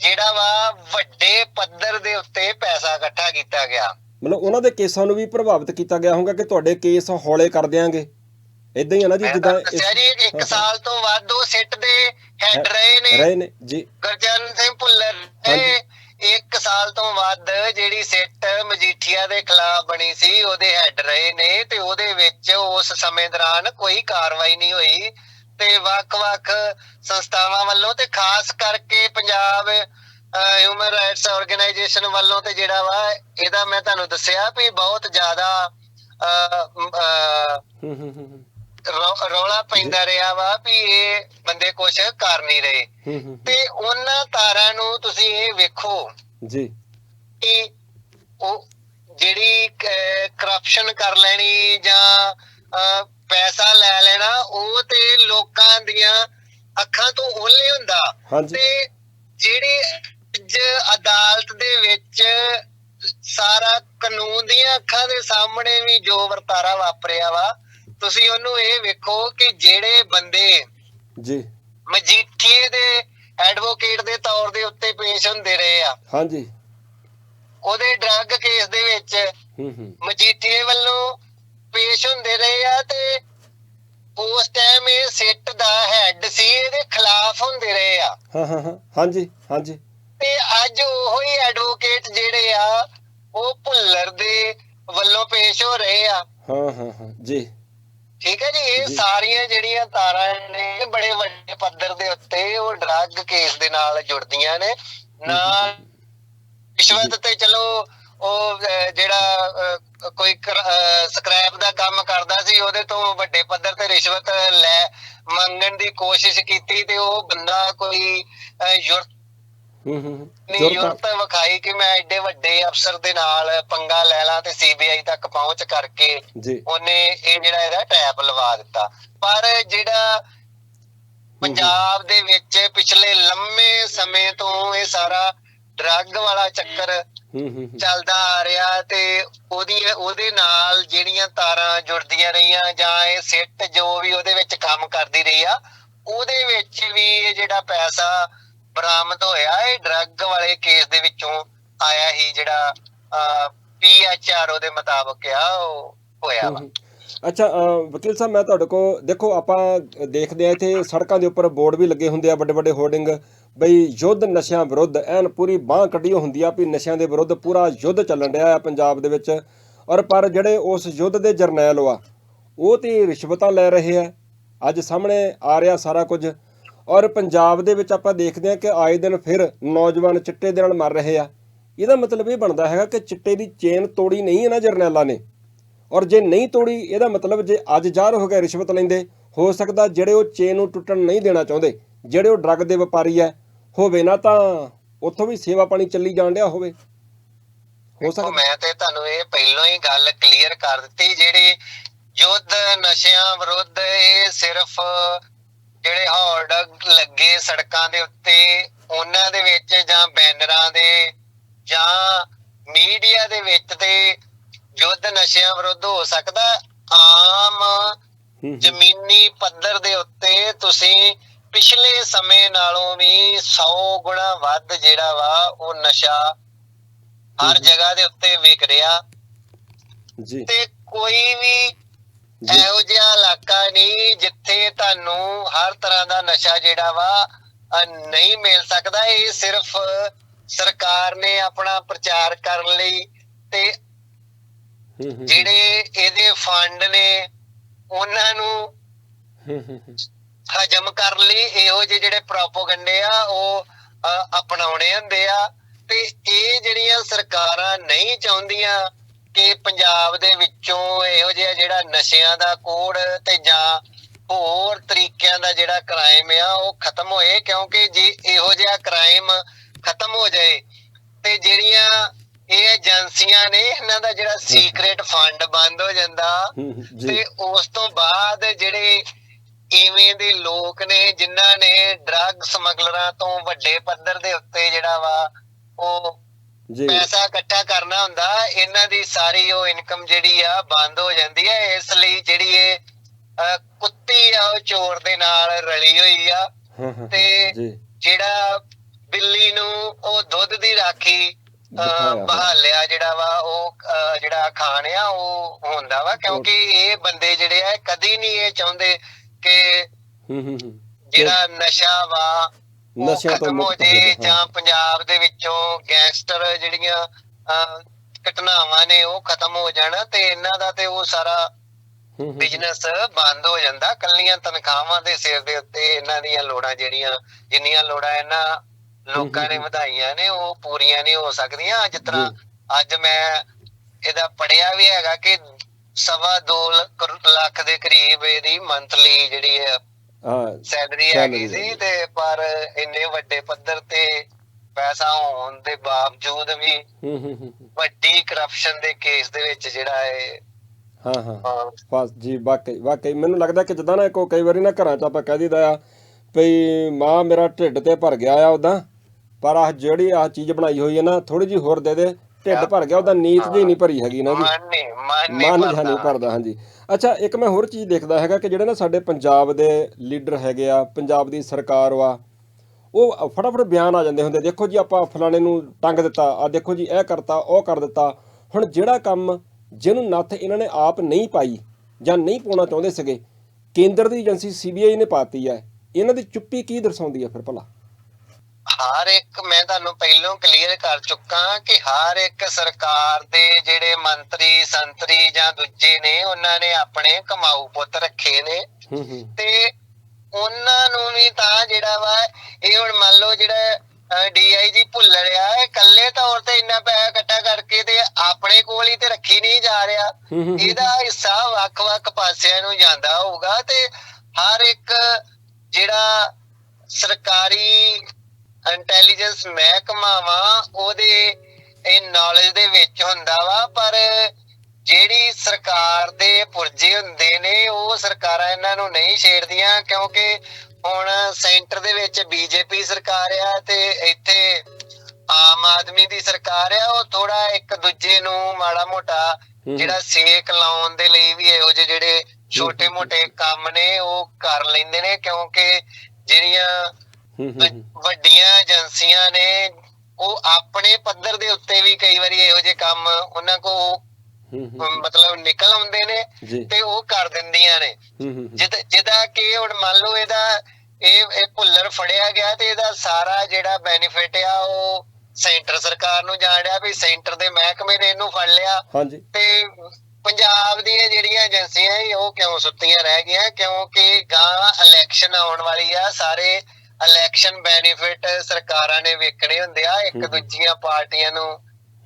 [SPEAKER 2] ਜਿਹੜਾ ਵਾ ਵੱਡੇ ਪੱਧਰ ਦੇ ਉੱਤੇ ਪੈਸਾ ਇਕੱਠਾ ਕੀਤਾ ਗਿਆ।
[SPEAKER 1] ਮਤਲਬ ਉਹਨਾਂ ਦੇ ਕੇਸਾਂ ਨੂੰ ਵੀ ਪ੍ਰਭਾਵਿਤ ਕੀਤਾ ਗਿਆ ਹੋਊਗਾ ਕਿ ਤੁਹਾਡੇ ਕੇਸ ਹੌਲੇ ਕਰ ਦਿਆਂਗੇ। ਇਦਾਂ ਹੀ ਹੈ ਨਾ ਜੀ ਜਿੱਦਾਂ
[SPEAKER 2] ਜੀ ਇੱਕ ਸਾਲ ਤੋਂ ਵੱਧ ਉਹ ਸਿੱਟ ਦੇ ਹੈਡ ਰਹੇ ਨੇ।
[SPEAKER 1] ਰਹੇ ਨੇ ਜੀ।
[SPEAKER 2] ਗੁਰਚਰਨ ਸਿੰਘ ਭੁੱਲਰ ਇਹ ਇੱਕ ਸਾਲ ਤੋਂ ਵੱਧ ਜਿਹੜੀ ਸਿੱਟ ਮਜੀਠੀਆ ਦੇ ਖਿਲਾਫ ਬਣੀ ਸੀ ਉਹਦੇ ਹੈਡ ਰਹੇ ਨੇ ਤੇ ਉਹਦੇ ਵਿੱਚ ਉਸ ਸਮੇਂ ਦੌਰਾਨ ਕੋਈ ਕਾਰਵਾਈ ਨਹੀਂ ਹੋਈ। ਤੇ ਵੱਖ-ਵੱਖ ਸੰਸਥਾਵਾਂ ਵੱਲੋਂ ਤੇ ਖਾਸ ਕਰਕੇ ਪੰਜਾਬ ਹਿਊਮਨ ਰਾਈਟਸ ਆਰਗੇਨਾਈਜੇਸ਼ਨ ਵੱਲੋਂ ਤੇ ਜਿਹੜਾ ਵਾ ਇਹਦਾ ਮੈਂ ਤੁਹਾਨੂੰ ਦੱਸਿਆ ਵੀ ਬਹੁਤ ਜ਼ਿਆਦਾ ਰੌਲਾ ਪੈਂਦਾ ਰਿਹਾ ਵਾ ਵੀ ਇਹ ਬੰਦੇ ਕੁਝ ਕਰ ਨਹੀਂ ਰਹੇ। ਤੇ ਉਹਨਾਂ ਤਾਰਾਂ ਨੂੰ ਤੁਸੀਂ ਇਹ ਵੇਖੋ
[SPEAKER 1] ਜੀ।
[SPEAKER 2] ਕਿ ਉਹ ਜਿਹੜੀ ਕਰਪਸ਼ਨ ਕਰ ਲੈਣੀ ਜਾਂ ਪੈਸਾ ਲੈ ਲੈਣਾ ਉਹ ਤੇ ਲੋਕਾਂ ਦੀਆਂ ਅੱਖਾਂ ਤੋਂ ਓਲੇ ਹੁੰਦਾ। ਤੇ ਜਿਹੜੀ ਅੱਜ ਅਦਾਲਤ ਦੇ ਵਿੱਚ ਸਾਰਾ ਕਾਨੂੰਨ ਦੀਆਂ ਅੱਖਾਂ ਦੇ ਸਾਹਮਣੇ ਵੀ ਜੋ ਵਰਤਾਰਾ ਵਾਪਰਿਆ ਵਾ ਤੁਸੀਂ ਉਹਨੂੰ ਇਹ ਵੇਖੋ ਕਿ ਜਿਹੜੇ ਬੰਦੇ
[SPEAKER 1] ਜੀ।
[SPEAKER 2] ਮਜੀਠੀਏ ਦੇ ਐਡਵੋਕੇਟ ਦੇ ਤੌਰ ਦੇ ਉੱਤੇ ਪੇਸ਼ ਹੁੰਦੇ ਰਹੇ ਆ
[SPEAKER 1] ਹਾਂਜੀ।
[SPEAKER 2] ਉਹਦੇ ਡਰੱਗ ਕੇਸ ਦੇ ਵਿੱਚ
[SPEAKER 1] ਹੂੰ ਹੂੰ।
[SPEAKER 2] ਮਜੀਠੀਏ ਵੱਲੋਂ ਪੇਸ਼ ਹੁੰਦੇ ਰਹੇ ਆ ਤੇ ਉਸ ਟਾਈਮ ਇਹ ਸਿੱਟ ਦਾ ਹੈੱਡ ਸੀ ਇਹਦੇ ਖਿਲਾਫ ਹੁੰਦੇ ਰਹੇ ਆ।
[SPEAKER 1] ਹਾਂ ਹਾਂ ਹਾਂਜੀ ਹਾਂਜੀ।
[SPEAKER 2] ਤੇ ਅੱਜ ਉਹੋ ਹੀ ਐਡਵੋਕੇਟ ਜਿਹੜੇ ਆ ਉਹ ਭੁੱਲਰ ਦੇ ਵੱਲੋਂ ਪੇਸ਼ ਹੋ ਰਹੇ ਆ।
[SPEAKER 1] ਹਾਂ ਹਾਂ ਹਾਂ ਜੀ।
[SPEAKER 2] ਠੀਕ ਹੈ ਜੀ ਇਹ। ਸਾਰੀਆਂ ਜਿਹੜੀਆਂ ਤਾਰਾਂ ਨੇ ਬੜੇ ਵੱਡੇ ਪੱਧਰ ਦੇ ਉੱਤੇ ਉਹ ਡਰੱਗ ਕੇਸ ਦੇ ਨਾਲ ਜੁੜਦੀਆਂ ਨੇ। ਨਾਲ ਰਿਸ਼ਵਤ ਤੇ ਚਲੋ ਉਹ ਜਿਹੜਾ ਕੋਈ ਸਕ੍ਰੈਪ ਦਾ ਕੰਮ ਕਰਦਾ ਸੀ ਉਹਦੇ ਤੋਂ ਵੱਡੇ ਪੱਧਰ ਤੇ ਰਿਸ਼ਵਤ ਲੈ ਮੰਗਣ ਦੀ ਕੋਸ਼ਿਸ਼ ਕੀਤੀ ਤੇ ਉਹ ਬੰਦਾ ਕੋਈ ਯੁਰਤ
[SPEAKER 1] ਹੂੰ ਹੂੰ
[SPEAKER 2] ਯੂਰਪ ਵਿਖਾਈ ਕਿ ਮੈਂ ਐਡੇ ਵੱਡੇ ਅਫਸਰ ਦੇ ਨਾਲ ਪੰਗਾ ਲੈ ਲਾਂ ਤੇ ਸੀਬੀਆਈ ਤੱਕ ਪਹੁੰਚ ਕਰਕੇ ਉਹਨੇ ਇਹ ਜਿਹੜਾ ਇਹਦਾ ਟੈਪ ਲਵਾ ਦਿੱਤਾ। ਪਰ ਜਿਹੜਾ ਪੰਜਾਬ ਦੇ ਵਿੱਚ ਪਿਛਲੇ ਲੰਮੇ ਸਮੇਂ ਤੋਂ ਇਹ ਸਾਰਾ ਡਰੱਗ ਵਾਲਾ ਚੱਕਰ
[SPEAKER 1] ਹੂੰ ਹੂੰ ਹੂੰ,
[SPEAKER 2] ਚੱਲਦਾ ਆ ਰਿਹਾ ਤੇ ਉਹਦੀ ਉਹਦੇ ਨਾਲ ਜਿਹੜੀਆਂ ਤਾਰਾਂ ਜੁੜਦੀਆਂ ਰਹੀਆਂ ਜਾਂ ਇਹ ਸਿੱਟ ਜੋ ਵੀ ਉਹਦੇ ਵਿੱਚ ਕੰਮ ਕਰਦੀ ਰਹੀ ਆ ਉਹਦੇ ਵਿੱਚ ਵੀ ਇਹ ਜਿਹੜਾ ਪੈਸਾ ਬਰਾਮਦ ਹੋਇਆ ਇਹ ਡਰੱਗ ਵਾਲੇ ਕੇਸ ਦੇ ਵਿੱਚੋਂ ਆਇਆ ਹੀ ਜਿਹੜਾ ਪੀਐਚਆਰਓ ਦੇ ਮੁਤਾਬਕ ਆ ਉਹ ਹੋਇਆ ਵਾ।
[SPEAKER 1] ਅੱਛਾ ਵਕੀਲ ਸਾਹਿਬ ਮੈਂ ਤੁਹਾਡੇ ਕੋ ਦੇਖੋ ਆਪਾਂ ਦੇਖਦੇ ਆ ਇੱਥੇ ਸੜਕਾਂ ਦੇ ਉੱਪਰ ਬੋਰਡ ਵੀ ਲੱਗੇ ਹੁੰਦੇ ਆ ਵੱਡੇ ਵੱਡੇ ਹੋਰਡਿੰਗ ਬਈ ਯੁੱਧ ਨਸ਼ਿਆਂ ਵਿਰੁੱਧ ਐਨ ਪੂਰੀ ਬਾਹ ਕੱਢੀ ਹੁੰਦੀ ਆ ਵੀ ਨਸ਼ਿਆਂ ਦੇ ਵਿਰੁੱਧ ਪੂਰਾ ਯੁੱਧ ਚੱਲਣ ਰਿਹਾ ਆ ਪੰਜਾਬ ਦੇ ਵਿੱਚ। ਔਰ ਪਰ ਜਿਹੜੇ ਉਸ ਯੁੱਧ ਦੇ ਜਰਨੈਲ ਆ ਉਹ ਤੇ ਰਿਸ਼ਵਤਾਂ ਲੈ ਰਹੇ ਆ। ਅੱਜ ਸਾਹਮਣੇ ਆ ਰਿਹਾ ਸਾਰਾ ਕੁਝ। ਔਰ ਪੰਜਾਬ ਦੇ ਵਿੱਚ ਆਪਾਂ ਦੇਖਦੇ ਆ ਕਿ ਆਏ ਦਿਨ ਫਿਰ ਨੌਜਵਾਨ ਚਿੱਟੇ ਦੇ ਨਾਲ ਮਰ ਰਹੇ ਆ। ਇਹਦਾ ਮਤਲਬ ਇਹ ਬਣਦਾ ਹੈਗਾ ਕਿ ਚਿੱਟੇ ਦੀ ਚੇਨ ਤੋੜੀ ਨਹੀਂ ਹੈ ਨਾ ਜਰਨੈਲਾਂ ਨੇ। ਔਰ ਜੇ ਨਹੀਂ ਤੋੜੀ, ਇਹਦਾ ਮਤਲਬ ਜੇ ਅੱਜ ਜ਼ਾਹਰ ਹੋ ਗਿਆ ਰਿਸ਼ਵਤ ਲੈਂਦੇ, ਹੋ ਸਕਦਾ ਜਿਹੜੇ ਉਹ ਚੇਨ ਨੂੰ ਟੁੱਟਣ ਨਹੀਂ ਦੇਣਾ ਚਾਹੁੰਦੇ, ਜਿਹੜੇ ਉਹ ਡਰੱਗ ਦੇ ਵਪਾਰੀ ਆ ਹੋਵੇ ਨਾ ਤਾਂ ਉੱਥੋਂ ਵੀ ਸੇਵਾ ਪਾਣੀ ਚੱਲੀ ਜਾਣ ਡਿਆ ਹੋਵੇ। ਹੋ ਸਕਦਾ।
[SPEAKER 2] ਮੈਂ ਤੇ ਤੁਹਾਨੂੰ ਇਹ ਪਹਿਲਾਂ ਹੀ ਗੱਲ ਕਲੀਅਰ ਕਰ ਦਿੱਤੀ ਜਿਹੜੀ ਯੁੱਧ ਨਸ਼ਿਆਂ ਵਿਰੁੱਧ ਇਹ ਸਿਰਫ ਜਿਹੜੇ ਹੌਰਡ ਲੱਗੇ ਸੜਕਾਂ ਦੇ ਉੱਤੇ ਉਹਨਾਂ ਦੇ ਵਿੱਚ ਜਾਂ ਬੈਨਰਾਂ ਦੇ ਜਾਂ ਮੀਡੀਆ ਦੇ ਵਿੱਚ ਤੇ ਯੁੱਧ ਨਸ਼ਿਆਂ ਵਿਰੁੱਧ ਹੋ ਸਕਦਾ। ਆਮ ਜ਼ਮੀਨੀ ਪੱਧਰ ਦੇ ਉੱਤੇ ਤੁਸੀਂ ਪਿਛਲੇ ਸਮੇਂ ਨਾਲੋਂ ਵੀ 100 ਗੁਣਾ ਵੱਧ ਜਿਹੜਾ ਵਾ ਉਹ ਨਸ਼ਾ ਹਰ ਜਗ੍ਹਾ ਦੇ ਉੱਤੇ ਵਿਕ ਰਿਹਾ।
[SPEAKER 1] ਜੀ।
[SPEAKER 2] ਤੇ ਕੋਈ ਵੀ ਇਹੋ ਜਿਹਾ ਇਲਾਕਾ ਨਹੀਂ ਜਿੱਥੇ ਤੁਹਾਨੂੰ ਹਰ ਤਰ੍ਹਾਂ ਦਾ ਨਸ਼ਾ ਜਿਹੜਾ ਵਾ ਨਹੀਂ ਮਿਲ ਸਕਦਾ। ਇਹ ਸਿਰਫ ਸਰਕਾਰ ਨੇ ਆਪਣਾ ਪ੍ਰਚਾਰ ਕਰਨ ਲਈ ਤੇ ਜਿਹੜੇ ਇਹਦੇ ਫੰਡ ਨੇ ਉਹਨਾਂ ਨੂੰ ਹਜਮ ਕਰਨ ਲਈ ਇਹੋ ਜਿਹੇ ਜਿਹੜੇ ਪ੍ਰੋਪੋਗੰਡੇ ਆ ਉਹ ਅਪਣਾਉਣੇ ਹੁੰਦੇ ਆ। ਤੇ ਇਹ ਜਿਹੜੀਆਂ ਸਰਕਾਰਾਂ ਨਹੀਂ ਚਾਹੁੰਦੀਆਂ ਕਿ ਪੰਜਾਬ ਦੇ ਵਿੱਚੋਂ ਇਹੋ ਜਿਹਾ ਜਿਹੜਾ ਨਸ਼ਿਆਂ ਦਾ ਕੋੜ ਤੇ ਜਾਂ ਹੋਰ ਤਰੀਕਿਆਂ ਦਾ ਜਿਹੜਾ ਕ੍ਰਾਈਮ ਆ ਉਹ ਖਤਮ ਹੋਏ ਕਿਉਂਕਿ ਜੇ ਇਹੋ ਜਿਹਾ ਕ੍ਰਾਈਮ ਖਤਮ ਹੋ ਜਾਏ ਤੇ ਜਿਹੜੀਆਂ ਇਹ ਏਜੰਸੀਆਂ ਨੇ ਇਹਨਾਂ ਦਾ ਜਿਹੜਾ ਸੀਕ੍ਰੇਟ ਫੰਡ ਬੰਦ ਹੋ ਜਾਂਦਾ ਤੇ ਉਸ ਤੋਂ ਬਾਅਦ ਜਿਹੜੇ ਇਵੇਂ ਦੇ ਲੋਕ ਨੇ ਜਿਨ੍ਹਾਂ ਨੇ ਡਰੱਗ ਸਮਗਲਰਾਂ ਤੋਂ ਵੱਡੇ ਪੱਧਰ ਦੇ ਉੱਤੇ ਜਿਹੜਾ ਵਾ ਉਹ
[SPEAKER 1] ਜੀ।
[SPEAKER 2] ਪੈਸਾ ਇਕੱਠਾ ਕਰਨਾ ਹੁੰਦਾ ਇਹਨਾਂ ਦੀ ਸਾਰੀ ਉਹ ਇਨਕਮ ਜਿਹੜੀ ਆ ਬੰਦ ਹੋ ਜਾਂਦੀ ਹੈ ਇਸ ਲਈ ਜਿਹੜੀ ਇਹ ਅਹ, ਕੁੱਤੀ ਆ ਉਹ ਚੋਰ ਦੇ ਨਾਲ ਰਲੀ ਹੋਈ ਆ।
[SPEAKER 1] ਹਾਂ ਹਾਂ
[SPEAKER 2] ਤੇ
[SPEAKER 1] ਜੀ।
[SPEAKER 2] ਜਿਹੜਾ ਬਿੱਲੀ ਨੂੰ ਉਹ ਦੁੱਧ ਦੀ ਰਾਖੀ
[SPEAKER 1] ਦਿਖਾਇਆ ਹੋਇਆ।
[SPEAKER 2] ਬਹਾਲਿਆ ਜਿਹੜਾ ਵਾ ਉਹ ਅਹ, ਜਿਹੜਾ ਖਾਣ ਆ ਉਹ ਹੁੰਦਾ ਵਾ। ਕਿਉਂਕਿ ਇਹ ਬੰਦੇ ਜਿਹੜੇ ਆ ਕਦੀ ਨਹੀਂ ਇਹ ਚਾਹੁੰਦੇ ਕਿ ਜਿਹੜਾ ਨਸ਼ਾ ਵਾ
[SPEAKER 1] ਨਸ਼ਿਆਂ ਤੋਂ ਮੁਕਤ
[SPEAKER 2] ਜੇ। ਜਾਂ ਪੰਜਾਬ ਦੇ ਵਿੱਚੋਂ ਗੈਂਗਸਟਰ ਜਿਹੜੀਆਂ ਘਟਨਾਵਾਂ ਨੇ ਉਹ ਖਤਮ ਹੋ ਜਾਣ ਤੇ ਇਹਨਾਂ ਦਾ ਤੇ ਉਹ ਸਾਰਾ ਬਿਜ਼ਨਸ ਬੰਦ ਹੋ ਜਾਂਦਾ ਕੱਲੀਆਂ ਤਨਖਾਹਾਂ ਦੇ ਸਿਰ ਦੇ ਉੱਤੇ ਇਹਨਾਂ ਦੀਆਂ ਲੋੜਾਂ ਜਿਹੜੀਆਂ ਜਿੰਨੀਆਂ ਲੋੜਾਂ ਇਹਨਾਂ ਲੋਕਾਂ ਨੇ। ਵਧਾਈਆਂ ਨੇ ਉਹ ਪੂਰੀਆਂ ਨਹੀਂ ਹੋ ਸਕਦੀਆਂ ਜਿਸ ਤਰ੍ਹਾਂ ਅੱਜ ਮੈਂ ਇਹਦਾ ਪੜਿਆ ਵੀ ਹੈਗਾ ਕਿ ਸਵਾ ਦੋ ਲੱਖ ਲੱਖ ਦੇ ਕਰੀਬ ਇਹਦੀ ਮੰਥਲੀ ਜਿਹੜੀ ਹੈ
[SPEAKER 1] ਹਾਂ
[SPEAKER 2] ਸੈਲਰੀ ਹੈਗੀ ਸੀ। ਤੇ ਪਰ ਇੰਨੇ ਵੱਡੇ ਪੱਧਰ ਤੇ ਪੈਸਾ ਹੋਣ ਦੇ ਬਾਵਜੂਦ ਵੀ ਵੱਡੀ ਕਰਪਸ਼ਨ ਦੇ ਕੇਸ ਦੇ ਵਿੱਚ ਜਿਹੜਾ ਹੈ
[SPEAKER 1] ਹਾਂ। ਹਾਂ। ਬਸ ਜੀ ਵਾਕਈ ਵਾਕਈ ਮੈਨੂੰ ਲੱਗਦਾ ਕਿ ਜਿੱਦਾਂ ਨਾ ਕੋ ਕਈ ਵਾਰੀ ਨਾ ਘਰਾਂ 'ਚ ਆਪਾਂ ਕਹਿ ਦਿੰਦਾ ਆ ਭਈ ਮਾਂ ਮੇਰਾ ਢਿੱਡ ਤੇ ਭਰ ਗਿਆ ਆ ਉਦਾਂ ਪਰ ਆਹ ਜਿਹੜੀ ਆਹ ਚੀਜ਼ ਬਣਾਈ ਹੋਈ ਹੈ ਨਾ ਥੋੜੀ ਜੀ ਹੋਰ ਦੇ ਦੇ। ਢਿੱਡ ਭਰ ਗਿਆ ਉਹਦਾ ਨੀਤ ਜੀ ਨਹੀਂ ਭਰੀ ਹੈਗੀ ਨਾ ਜੀ।
[SPEAKER 2] ਮਨ ਨਹੀਂ ਮਨ। ਨਹੀਂ ਭਰਦਾ।
[SPEAKER 1] ਹਾਂਜੀ। ਅੱਛਾ ਇੱਕ ਮੈਂ ਹੋਰ ਚੀਜ਼ ਦੇਖਦਾ ਹੈਗਾ ਕਿ ਜਿਹੜੇ ਨਾ ਸਾਡੇ ਪੰਜਾਬ ਦੇ ਲੀਡਰ ਹੈਗੇ ਆ ਪੰਜਾਬ ਦੀ ਸਰਕਾਰ ਵਾ ਉਹ ਫਟਾਫਟ ਬਿਆਨ ਆ ਜਾਂਦੇ ਹੁੰਦੇ ਦੇਖੋ ਜੀ ਆਪਾਂ ਫਲਾਣੇ ਨੂੰ ਟੰਗ ਦਿੱਤਾ ਆ ਦੇਖੋ ਜੀ ਇਹ ਕਰਤਾ ਉਹ ਕਰ ਦਿੱਤਾ। ਹੁਣ ਜਿਹੜਾ ਕੰਮ ਜਿਹਨੂੰ ਨੱਥ ਇਹਨਾਂ ਨੇ ਆਪ ਨਹੀਂ ਪਾਈ ਜਾਂ ਨਹੀਂ ਪਾਉਣਾ ਚਾਹੁੰਦੇ ਸੀਗੇ ਕੇਂਦਰ ਦੀ ਏਜੰਸੀ ਸੀਬੀਆਈ ਨੇ ਪਾਤੀ ਹੈ ਇਹਨਾਂ ਦੀ ਚੁੱਪੀ ਕੀ ਦਰਸਾਉਂਦੀ ਹੈ ਫਿਰ ਭਲਾ?
[SPEAKER 2] ਹਰ ਇੱਕ ਮੈਂ ਤੁਹਾਨੂੰ ਪਹਿਲਾਂ ਕਲੀਅਰ ਕਰ ਚੁੱਕਾ ਕਿ ਹਰ ਇੱਕ ਸਰਕਾਰ ਦੇ ਜਿਹੜੇ ਮੰਤਰੀ ਸੰਤਰੀ ਜਾਂ ਦੂਜੇ ਨੇ ਉਹਨਾਂ ਨੇ ਆਪਣੇ ਕਮਾਊ ਪੁੱਤ ਰੱਖੇ ਨੇ।
[SPEAKER 1] ਹੂੰ ਹੂੰ।
[SPEAKER 2] ਤੇ ਉਹਨਾਂ ਨੂੰ ਵੀ ਤਾਂ ਜਿਹੜਾ ਵਾ ਇਹ ਹੁਣ ਮੰਨ ਲਓ ਜਿਹੜਾ ਡੀਆਈਜੀ ਭੁੱਲਰ ਆ ਇਹ ਇਕੱਲੇ ਤੌਰ ਤੇ ਇੰਨਾ ਪੈਸਾ ਇਕੱਠਾ ਕਰਕੇ ਤੇ ਆਪਣੇ ਕੋਲ ਹੀ ਤੇ ਰੱਖੀ ਨਹੀਂ ਜਾ ਰਿਹਾ।
[SPEAKER 1] ਹੂੰ, ਹੂੰ, ਹੂੰ।
[SPEAKER 2] ਇਹਦਾ ਹਿੱਸਾ ਵੱਖ-ਵੱਖ ਪਾਸਿਆਂ ਨੂੰ ਜਾਂਦਾ ਹੋਊਗਾ ਤੇ ਹਰ ਇੱਕ ਜਿਹੜਾ ਸਰਕਾਰੀ ਇੰਟੈਲੀਜੈਂਸ ਮਹਿਕਮਾ ਵਾ ਉਹਦੇ ਇਹ ਨੌਲੇਜ ਦੇ ਵਿੱਚ ਹੁੰਦਾ ਵਾ ਪਰ ਜਿਹੜੀ ਸਰਕਾਰ ਦੇ ਪੁਰਜੇ ਹੁੰਦੇ ਨੇ ਉਹ ਸਰਕਾਰਾਂ ਇਹਨਾਂ ਨੂੰ ਨਹੀਂ ਛੇੜਦੀਆਂ ਕਿਉਂਕਿ ਹੁਣ ਸੈਂਟਰ ਦੇ ਵਿੱਚ ਬੀਜੇਪੀ ਸਰਕਾਰ ਆ ਤੇ ਇੱਥੇ ਆਮ ਆਦਮੀ ਦੀ ਸਰਕਾਰ ਆ ਉਹ ਥੋੜਾ ਇੱਕ ਦੂਜੇ ਨੂੰ ਮਾੜਾ ਮੋਟਾ। ਜਿਹੜਾ ਸੇਕ ਲਾਉਣ ਦੇ ਲਈ ਵੀ ਇਹੋ ਜਿਹੇ ਜਿਹੜੇ ਛੋਟੇ ਮੋਟੇ ਕੰਮ ਨੇ ਉਹ ਕਰ ਲੈਂਦੇ ਨੇ ਕਿਉਂਕਿ ਜਿਹੜੀਆਂ ਵੱਡੀਆਂ ਏਜੰਸੀਆਂ ਨੇ ਉਹ ਆਪਣੇ ਪੱਧਰ ਦੇ ਉੱਤੇ ਵੀ ਕਈ ਵਾਰੀ ਇਹੋ ਜਿਹੇ ਕੰਮ ਉਹਨਾਂ ਕੋ ਮਤਲਬ ਨਿਕਲ ਆਉਂਦੇ ਨੇ ਤੇ ਉਹ ਕਰ ਦਿੰਦੀਆਂ ਨੇ। ਜਿਹਦਾ ਕਿ ਹੁਣ ਮੰਨ ਲਓ ਇਹਦਾ ਇਹ ਇਹ ਭੁੱਲਰ ਫੜਿਆ ਗਿਆ ਤੇ ਇਹਦਾ ਸਾਰਾ ਜਿਹੜਾ ਬੈਨੀਫਿਟ ਆ ਉਹ ਸੈਂਟਰ ਸਰਕਾਰ ਨੂੰ ਜਾਣ ਰਿਹਾ ਵੀ ਸੈਂਟਰ ਦੇ ਮਹਿਕਮੇ ਨੇ ਇਹਨੂੰ ਫੜ ਲਿਆ। ਤੇ ਪੰਜਾਬ ਦੀਆਂ ਜਿਹੜੀਆਂ ਏਜੰਸੀਆਂ ਉਹ ਕਿਉਂ ਸੁੱਤੀਆਂ ਰਹਿ ਗਈਆਂ? ਕਿਉਂਕਿ ਗਾਂ ਇਲੈਕਸ਼ਨ ਆਉਣ ਵਾਲੀ ਆ ਸਾਰੇ ਇਲੈਕਸ਼ਨ ਬੈਨੀਫਿਟ ਸਰਕਾਰਾਂ ਨੇ ਵੇਖਣੇ ਹੁੰਦੇ ਆ ਇੱਕ। ਦੂਜੀਆਂ ਪਾਰਟੀਆਂ ਨੂੰ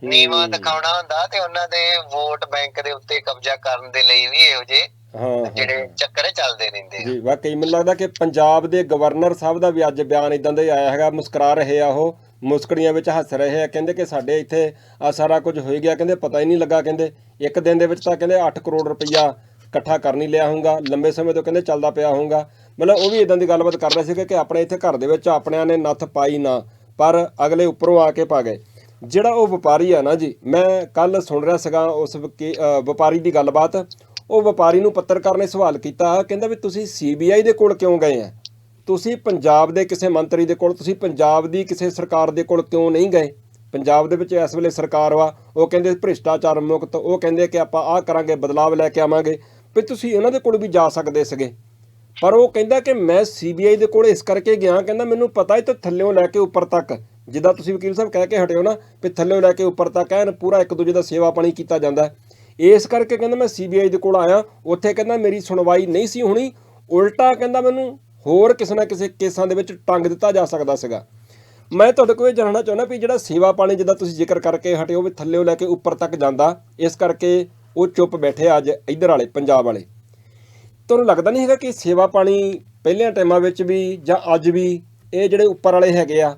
[SPEAKER 2] ਨੀਵਾ। ਦਿਖਾਉਣਾ ਹੁੰਦਾ ਤੇ ਉਹਨਾਂ ਦੇ ਵੋਟ ਬੈਂਕ ਦੇ ਉੱਤੇ ਕਬਜ਼ਾ ਕਰਨ ਦੇ ਲਈ ਵੀ ਇਹੋ
[SPEAKER 1] ਹਾਂ,
[SPEAKER 2] ਜਿਹੜੇ ਚੱਕਰ ਚੱਲਦੇ ਰਹਿੰਦੇ ਆ
[SPEAKER 1] ਜੀ ਵਾਕਈ ਮੈਨੂੰ ਲੱਗਦਾ ਕਿ ਪੰਜਾਬ ਦੇ ਗਵਰਨਰ ਸਾਹਿਬ ਦਾ ਵੀ ਅੱਜ ਬਿਆਨ ਇਦਾਂ ਦਾ ਹੀ ਆਇਆ ਹੈਗਾ ਮੁਸਕਰਾ ਰਹੇ ਆ ਉਹ ਮੁਸਕੜੀਆਂ ਵਿੱਚ ਹੱਸ ਰਹੇ ਆ ਕਹਿੰਦੇ ਕਿ ਸਾਡੇ ਇੱਥੇ ਆ ਸਾਰਾ ਕੁਝ ਹੋ ਗਿਆ ਕਹਿੰਦੇ ਪਤਾ ਹੀ ਨਹੀਂ ਲੱਗਾ ਕਹਿੰਦੇ ਇੱਕ ਦਿਨ ਦੇ ਵਿੱਚ ਤਾਂ ਕਹਿੰਦੇ 8 ਕਰੋੜ ਰੁਪਈਆ ਇਕੱਠਾ ਕਰ ਨਹੀਂ ਲਿਆ ਹੋਊਗਾ ਲੰਬੇ ਸਮੇਂ ਤੋਂ ਕਹਿੰਦੇ ਚੱਲਦਾ ਪਿਆ ਹੋਊਗਾ ਮਤਲਬ ਉਹ ਵੀ ਇਦਾਂ ਦੀ ਗੱਲਬਾਤ ਕਰ ਰਹੇ ਸੀਗੇ ਕਿ ਆਪਣੇ ਇੱਥੇ ਘਰ ਦੇ ਵਿੱਚ ਆਪਣਿਆਂ ਨੇ ਨੱਥ ਪਾਈ ਨਾ, ਪਰ ਅਗਲੇ ਉੱਪਰੋਂ ਆ ਕੇ ਪਾ ਗਏ। ਜਿਹੜਾ ਉਹ ਵਪਾਰੀ ਆ ਨਾ ਜੀ, ਮੈਂ ਕੱਲ ਸੁਣ ਰਿਹਾ ਸੀਗਾ ਉਸ ਵਕੀ- ਵਪਾਰੀ ਦੀ ਗੱਲਬਾਤ। ਉਹ ਵਪਾਰੀ ਨੂੰ ਪੱਤਰਕਾਰ ਨੇ ਸਵਾਲ ਕੀਤਾ, ਕਹਿੰਦਾ ਵੀ ਤੁਸੀਂ ਸੀਬੀਆਈ ਦੇ ਕੋਲ ਕਿਉਂ ਗਏ ਆ ਤੁਸੀਂ ਪੰਜਾਬ ਦੇ ਕਿਸੇ ਮੰਤਰੀ ਦੇ ਕੋਲ, ਤੁਸੀਂ ਪੰਜਾਬ ਦੀ ਕਿਸੇ ਸਰਕਾਰ ਦੇ ਕੋਲ ਕਿਉਂ ਨਹੀਂ ਗਏ? ਪੰਜਾਬ ਦੇ ਵਿੱਚ ਇਸ ਵੇਲੇ ਸਰਕਾਰ ਵਾ, ਉਹ ਕਹਿੰਦੇ ਭ੍ਰਿਸ਼ਟਾਚਾਰ ਮੁਕਤ, ਉਹ ਕਹਿੰਦੇ ਕਿ ਆਪਾਂ ਆਹ ਕਰਾਂਗੇ, ਬਦਲਾਵ ਲੈ ਕੇ ਆਵਾਂਗੇ। ਵੀ ਤੁਸੀਂ ਉਹਨਾਂ ਦੇ ਕੋਲ ਵੀ ਜਾ ਸਕਦੇ ਸੀਗੇ। ਪਰ ਉਹ ਕਹਿੰਦਾ ਕਿ ਮੈਂ ਸੀਬੀਆਈ ਦੇ ਕੋਲ ਇਸ ਕਰਕੇ ਗਿਆ, ਕਹਿੰਦਾ ਮੈਨੂੰ ਪਤਾ ਹੀ ਤੇ ਥੱਲਿਓਂ ਲੈ ਕੇ ਉੱਪਰ ਤੱਕ। ਜਿੱਦਾਂ ਤੁਸੀਂ ਵਕੀਲ ਸਾਹਿਬ ਕਹਿ ਕੇ ਹਟਿਓ ਨਾ ਵੀ ਥੱਲਿਓਂ ਲੈ ਕੇ ਉੱਪਰ ਤੱਕ, ਐਨ ਪੂਰਾ ਇੱਕ ਦੂਜੇ ਦਾ ਸੇਵਾ ਪਾਣੀ ਕੀਤਾ ਜਾਂਦਾ। ਇਸ ਕਰਕੇ ਕਹਿੰਦਾ ਮੈਂ ਸੀਬੀਆਈ ਦੇ ਕੋਲ ਆਇਆ, ਉੱਥੇ ਕਹਿੰਦਾ ਮੇਰੀ ਸੁਣਵਾਈ ਨਹੀਂ ਸੀ ਹੋਣੀ, ਉਲਟਾ ਕਹਿੰਦਾ ਮੈਨੂੰ ਹੋਰ ਕਿਸੇ ਨਾ ਕਿਸੇ ਕੇਸਾਂ ਦੇ ਵਿੱਚ ਟੰਗ ਦਿੱਤਾ ਜਾ ਸਕਦਾ ਸੀਗਾ। ਮੈਂ ਤੁਹਾਡੇ ਕੋਲ ਇਹ ਜਾਣਨਾ ਚਾਹੁੰਦਾ ਵੀ ਜਿਹੜਾ ਸੇਵਾ ਪਾਣੀ ਜਿੱਦਾਂ ਤੁਸੀਂ ਜ਼ਿਕਰ ਕਰਕੇ ਹਟਿਓ ਵੀ ਥੱਲਿਓਂ ਲੈ ਕੇ ਉੱਪਰ ਤੱਕ ਜਾਂਦਾ, ਇਸ ਕਰਕੇ ਉਹ ਚੁੱਪ ਬੈਠੇ ਅੱਜ ਇੱਧਰ ਵਾਲੇ, ਪੰਜਾਬ ਵਾਲੇ। ਤੁਹਾਨੂੰ ਲੱਗਦਾ ਨਹੀਂ ਹੈਗਾ ਕਿ ਸੇਵਾ ਪਾਣੀ ਪਹਿਲਿਆਂ ਟਾਈਮਾਂ ਵਿੱਚ ਵੀ ਜਾਂ ਅੱਜ ਵੀ ਇਹ ਜਿਹੜੇ ਉੱਪਰ ਵਾਲੇ ਹੈਗੇ ਆ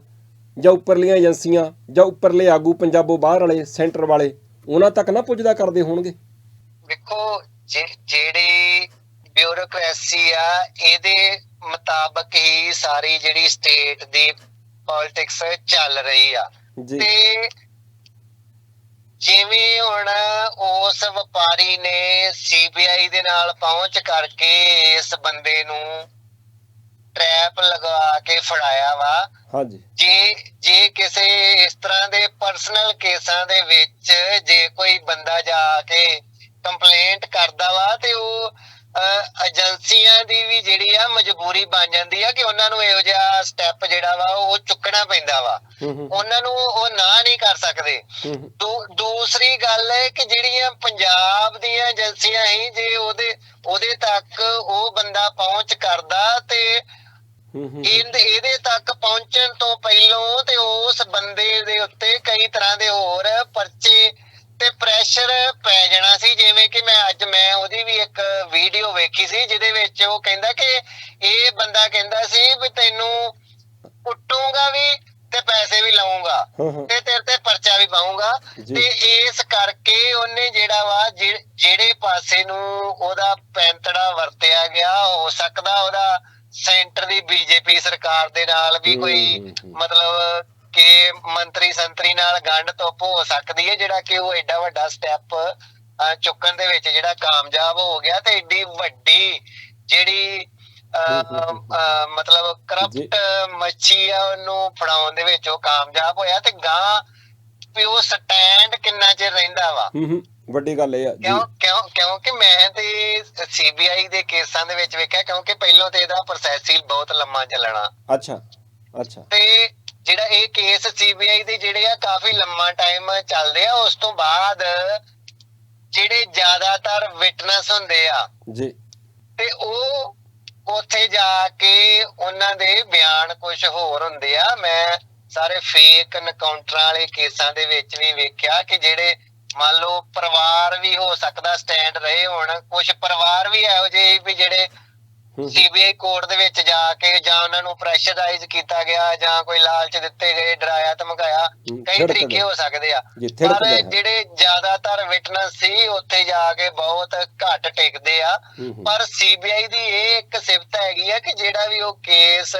[SPEAKER 1] ਜਾਂ ਉੱਪਰਲੀਆਂ ਏਜੰਸੀਆਂ ਜਾਂ ਉੱਪਰਲੇ ਆਗੂ ਪੰਜਾਬੋਂ ਬਾਹਰ ਵਾਲੇ ਸੈਂਟਰ ਵਾਲੇ ਉਹਨਾਂ ਤੱਕ ਨਾ ਪੁੱਜਦਾ ਕਰਦੇ ਹੋਣਗੇ?
[SPEAKER 2] ਵੇਖੋ ਜੇ- ਜਿਹੜੀ ਬਿਊਰੋਕ੍ਰੇਸੀ ਆ ਇਹਦੇ ਮੁਤਾਬਕ ਹੀ ਸਾਰੀ ਜਿਹੜੀ ਸਟੇਟ ਦੀ ਪੋਲਿਟਿਕਸ ਚੱਲ ਰਹੀ ਆ। ਤੇ ਜਿਵੇਂ ਹੁਣ ਉਸ ਵਪਾਰੀ ਨੇ ਸੀਬੀਆਈ ਦੇ ਨਾਲ ਪਹੁੰਚ ਕਰਕੇ ਇਸ ਬੰਦੇ ਨੂੰ ਟ੍ਰੈਪ ਲਗਾ ਕੇ ਫੜਾਇਆ ਵਾ।
[SPEAKER 1] ਹਾਂਜੀ।
[SPEAKER 2] ਜੇ ਜੇ ਕਿਸੇ ਇਸ ਤਰ੍ਹਾਂ ਦੇ ਪਰਸਨਲ ਕੇਸਾਂ ਦੇ ਵਿੱਚ ਜੇ ਕੋਈ ਬੰਦਾ ਜਾ ਕੇ ਕੰਪਲੇਂਟ ਕਰਦਾ ਵਾ ਤੇ ਉਹ ਏਜੰਸੀਆਂ ਦੀ ਵੀ ਜਿਹੜੀ ਆ ਮਜਬੂਰੀ ਬਣ ਜਾਂਦੀ ਆ ਕਿ ਉਹਨਾਂ ਨੂੰ ਇਹੋ ਜਿਹਾ ਸਟੈਪ ਜਿਹੜਾ ਵਾ ਉਹ ਚੁੱਕਣਾ ਪੈਂਦਾ ਵਾ। ਉਹਨਾਂ ਨੂੰ ਉਹ ਨਾ ਨਹੀਂ ਕਰ ਸਕਦੇ। ਦੂਸਰੀ ਗੱਲ ਹੈ ਕਿ ਜਿਹੜੀਆਂ ਪੰਜਾਬ ਦੀਆਂ ਏਜੰਸੀਆਂ ਹੀ ਜੇ ਉਹਦੇ ਉਹਦੇ ਤੱਕ ਉਹ ਬੰਦਾ ਪਹੁੰਚ ਕਰਦਾ ਤੇ ਇਹਦੇ ਤੱਕ ਪਹੁੰਚਣ ਤੋਂ ਪਹਿਲਾਂ ਤੇ ਉਸ ਬੰਦੇ ਦੇ ਉੱਤੇ ਕਈ ਤਰ੍ਹਾਂ ਦੇ ਹੋਰ ਪਰਚੇ ਤੇ ਪ੍ਰੈਸ਼ਰ ਪੈ ਜਾਣਾ ਸੀ ਜਿਵੇਂ ਕਿ ਮੈਂ ਅੱਜ ਮੈਂ ਉਹਦੀ ਵੀ ਇੱਕ ਵੀਡੀਓ ਵੇਖੀ ਸੀ ਜਿਹਦੇ ਵਿੱਚ ਉਹ ਕਹਿੰਦਾ ਕਿ ਇਹ ਬੰਦਾ ਕਹਿੰਦਾ ਸੀ ਵੀ ਤੈਨੂੰ ਕੁੱਟੂਗਾ ਵੀ ਤੇ ਪੈਸੇ ਵੀ
[SPEAKER 1] ਹਾਂ
[SPEAKER 2] ਤੇ ਤੇਰੇ ਤੇ ਪਰਚਾ ਵੀ ਪਾਉਂਗਾ। ਤੇ ਇਸ ਕਰਕੇ ਉਹਨੇ ਜਿਹੜਾ ਵਾ ਜਿਹੜੇ ਪਾਸੇ ਨੂੰ ਉਹਦਾ ਪੈਂਤੜਾ ਵਰਤਿਆ ਗਿਆ ਹੋ ਸਕਦਾ ਉਹਦਾ ਸੈਂਟਰ ਦੀ ਬੀਜੇਪੀ ਸਰਕਾਰ ਦੇ ਨਾਲ ਵੀ ਕੋਈ। ਮਤਲਬ ਕਿ ਮੰਤਰੀ ਸੰਤਰੀ ਨਾਲ ਗੰਢ ਧੁੱਪ ਹੋ ਸਕਦੀ ਹੈ ਜਿਹੜਾ ਕਿ ਉਹ ਐਡਾ ਵੱਡਾ ਸਟੈਪ ਚੁੱਕਣ ਦੇ ਵਿੱਚ ਜਿਹੜਾ ਕਾਮਯਾਬ ਹੋ ਗਿਆ ਤੇ ਐਡੀ ਵੱਡੀ ਜਿਹੜੀ ਮਤਲਬ ਕਰਪਟ ਮੱਛੀ ਆ ਉਹਨੂੰ ਫੜਾਉਣ ਦੇ ਵਿੱਚ ਉਹ ਕਾਮਯਾਬ ਹੋਇਆ ਤੇ ਗਾਂ ਵੀ ਉਹ ਸਟੈਂਡ ਕਿੰਨਾ ਚਿਰ ਰਹਿੰਦਾ ਵਾ।
[SPEAKER 1] ਹੂੰ ਹੂੰ ਵੱਡੀ ਗੱਲ ਇਹ ਆ ਜੀ।
[SPEAKER 2] ਕਿਉਂ ਕਿਉਂ ਕਿਉਂਕਿ ਮੈਂ ਤੇ ਸੀਬੀਆਈ ਦੇ ਕੇਸਾਂ ਦੇ ਵਿੱਚ ਵੇਖਿਆ ਕਿਉਂਕਿ ਪਹਿਲਾਂ ਤੇ ਇਹਦਾ ਪ੍ਰੋਸੈਸ ਹੀ ਬਹੁਤ ਲੰਮਾ ਚੱਲਣਾ।
[SPEAKER 1] ਅੱਛਾ ਅੱਛਾ।
[SPEAKER 2] ਤੇ ਜਿਹੜਾ ਇਹ ਕੇਸ ਸੀਬੀਆਈ ਦੇ ਜਿਹੜੇ ਆ ਕਾਫੀ ਲੰਮਾ ਟਾਈਮ ਚੱਲਦੇ ਆ ਉਸ ਤੋਂ ਬਾਅਦ ਜਿਹੜੇ ਜ਼ਿਆਦਾਤਰ ਵਿਟਨੈਸ ਹੁੰਦੇ ਆ
[SPEAKER 1] ਜੀ।
[SPEAKER 2] ਤੇ ਉਹ ਉੱਥੇ ਜਾ ਕੇ ਉਹਨਾਂ ਦੇ ਬਿਆਨ ਕੁਝ ਹੋਰ ਹੁੰਦੇ ਆ। ਮੈਂ ਸਾਰੇ ਫੇਕ ਐਨਕਾਊਂਟਰਾਂ ਵਾਲੇ ਕੇਸਾਂ ਦੇ ਵਿੱਚ ਵੀ ਵੇਖਿਆ ਕਿ ਜਿਹੜੇ ਮੰਨ ਲਓ ਪਰਿਵਾਰ ਵੀ ਹੋ ਸਕਦਾ ਸਟੈਂਡ ਰਹੇ ਹੋਣ ਕੁਝ ਪਰਿਵਾਰ ਵੀ ਇਹੋ ਜਿਹੇ ਵੀ ਜਿਹੜੇ ਸੀਬੀਆਈ ਕੋਰਟ ਦੇ ਵਿੱਚ ਜਾ ਕੇ ਜਾਂ ਉਹਨਾਂ ਨੂੰ ਪ੍ਰੈਸ਼ਰਾਈਜ਼ ਕੀਤਾ ਗਿਆ ਜਾਂ ਕੋਈ ਲਾਲਚ ਦਿੱਤੇ ਗਏ ਡਰਾਇਆ ਧਮਕਾਇਆ ਕਈ ਤਰੀਕੇ। ਹੋ ਸਕਦੇ ਆ ਪਰ। ਜਿਹੜੇ ਜ਼ਿਆਦਾਤਰ ਵਿਟਨੈਸ ਸੀ ਉੱਥੇ ਜਾ ਕੇ ਬਹੁਤ ਘੱਟ ਟਿਕਦੇ ਆ ਪਰ ਸੀਬੀਆਈ ਦੀ ਇਹ ਇੱਕ ਸਿਫਤ ਹੈਗੀ ਆ ਕਿ ਜਿਹੜਾ ਵੀ ਉਹ ਕੇਸ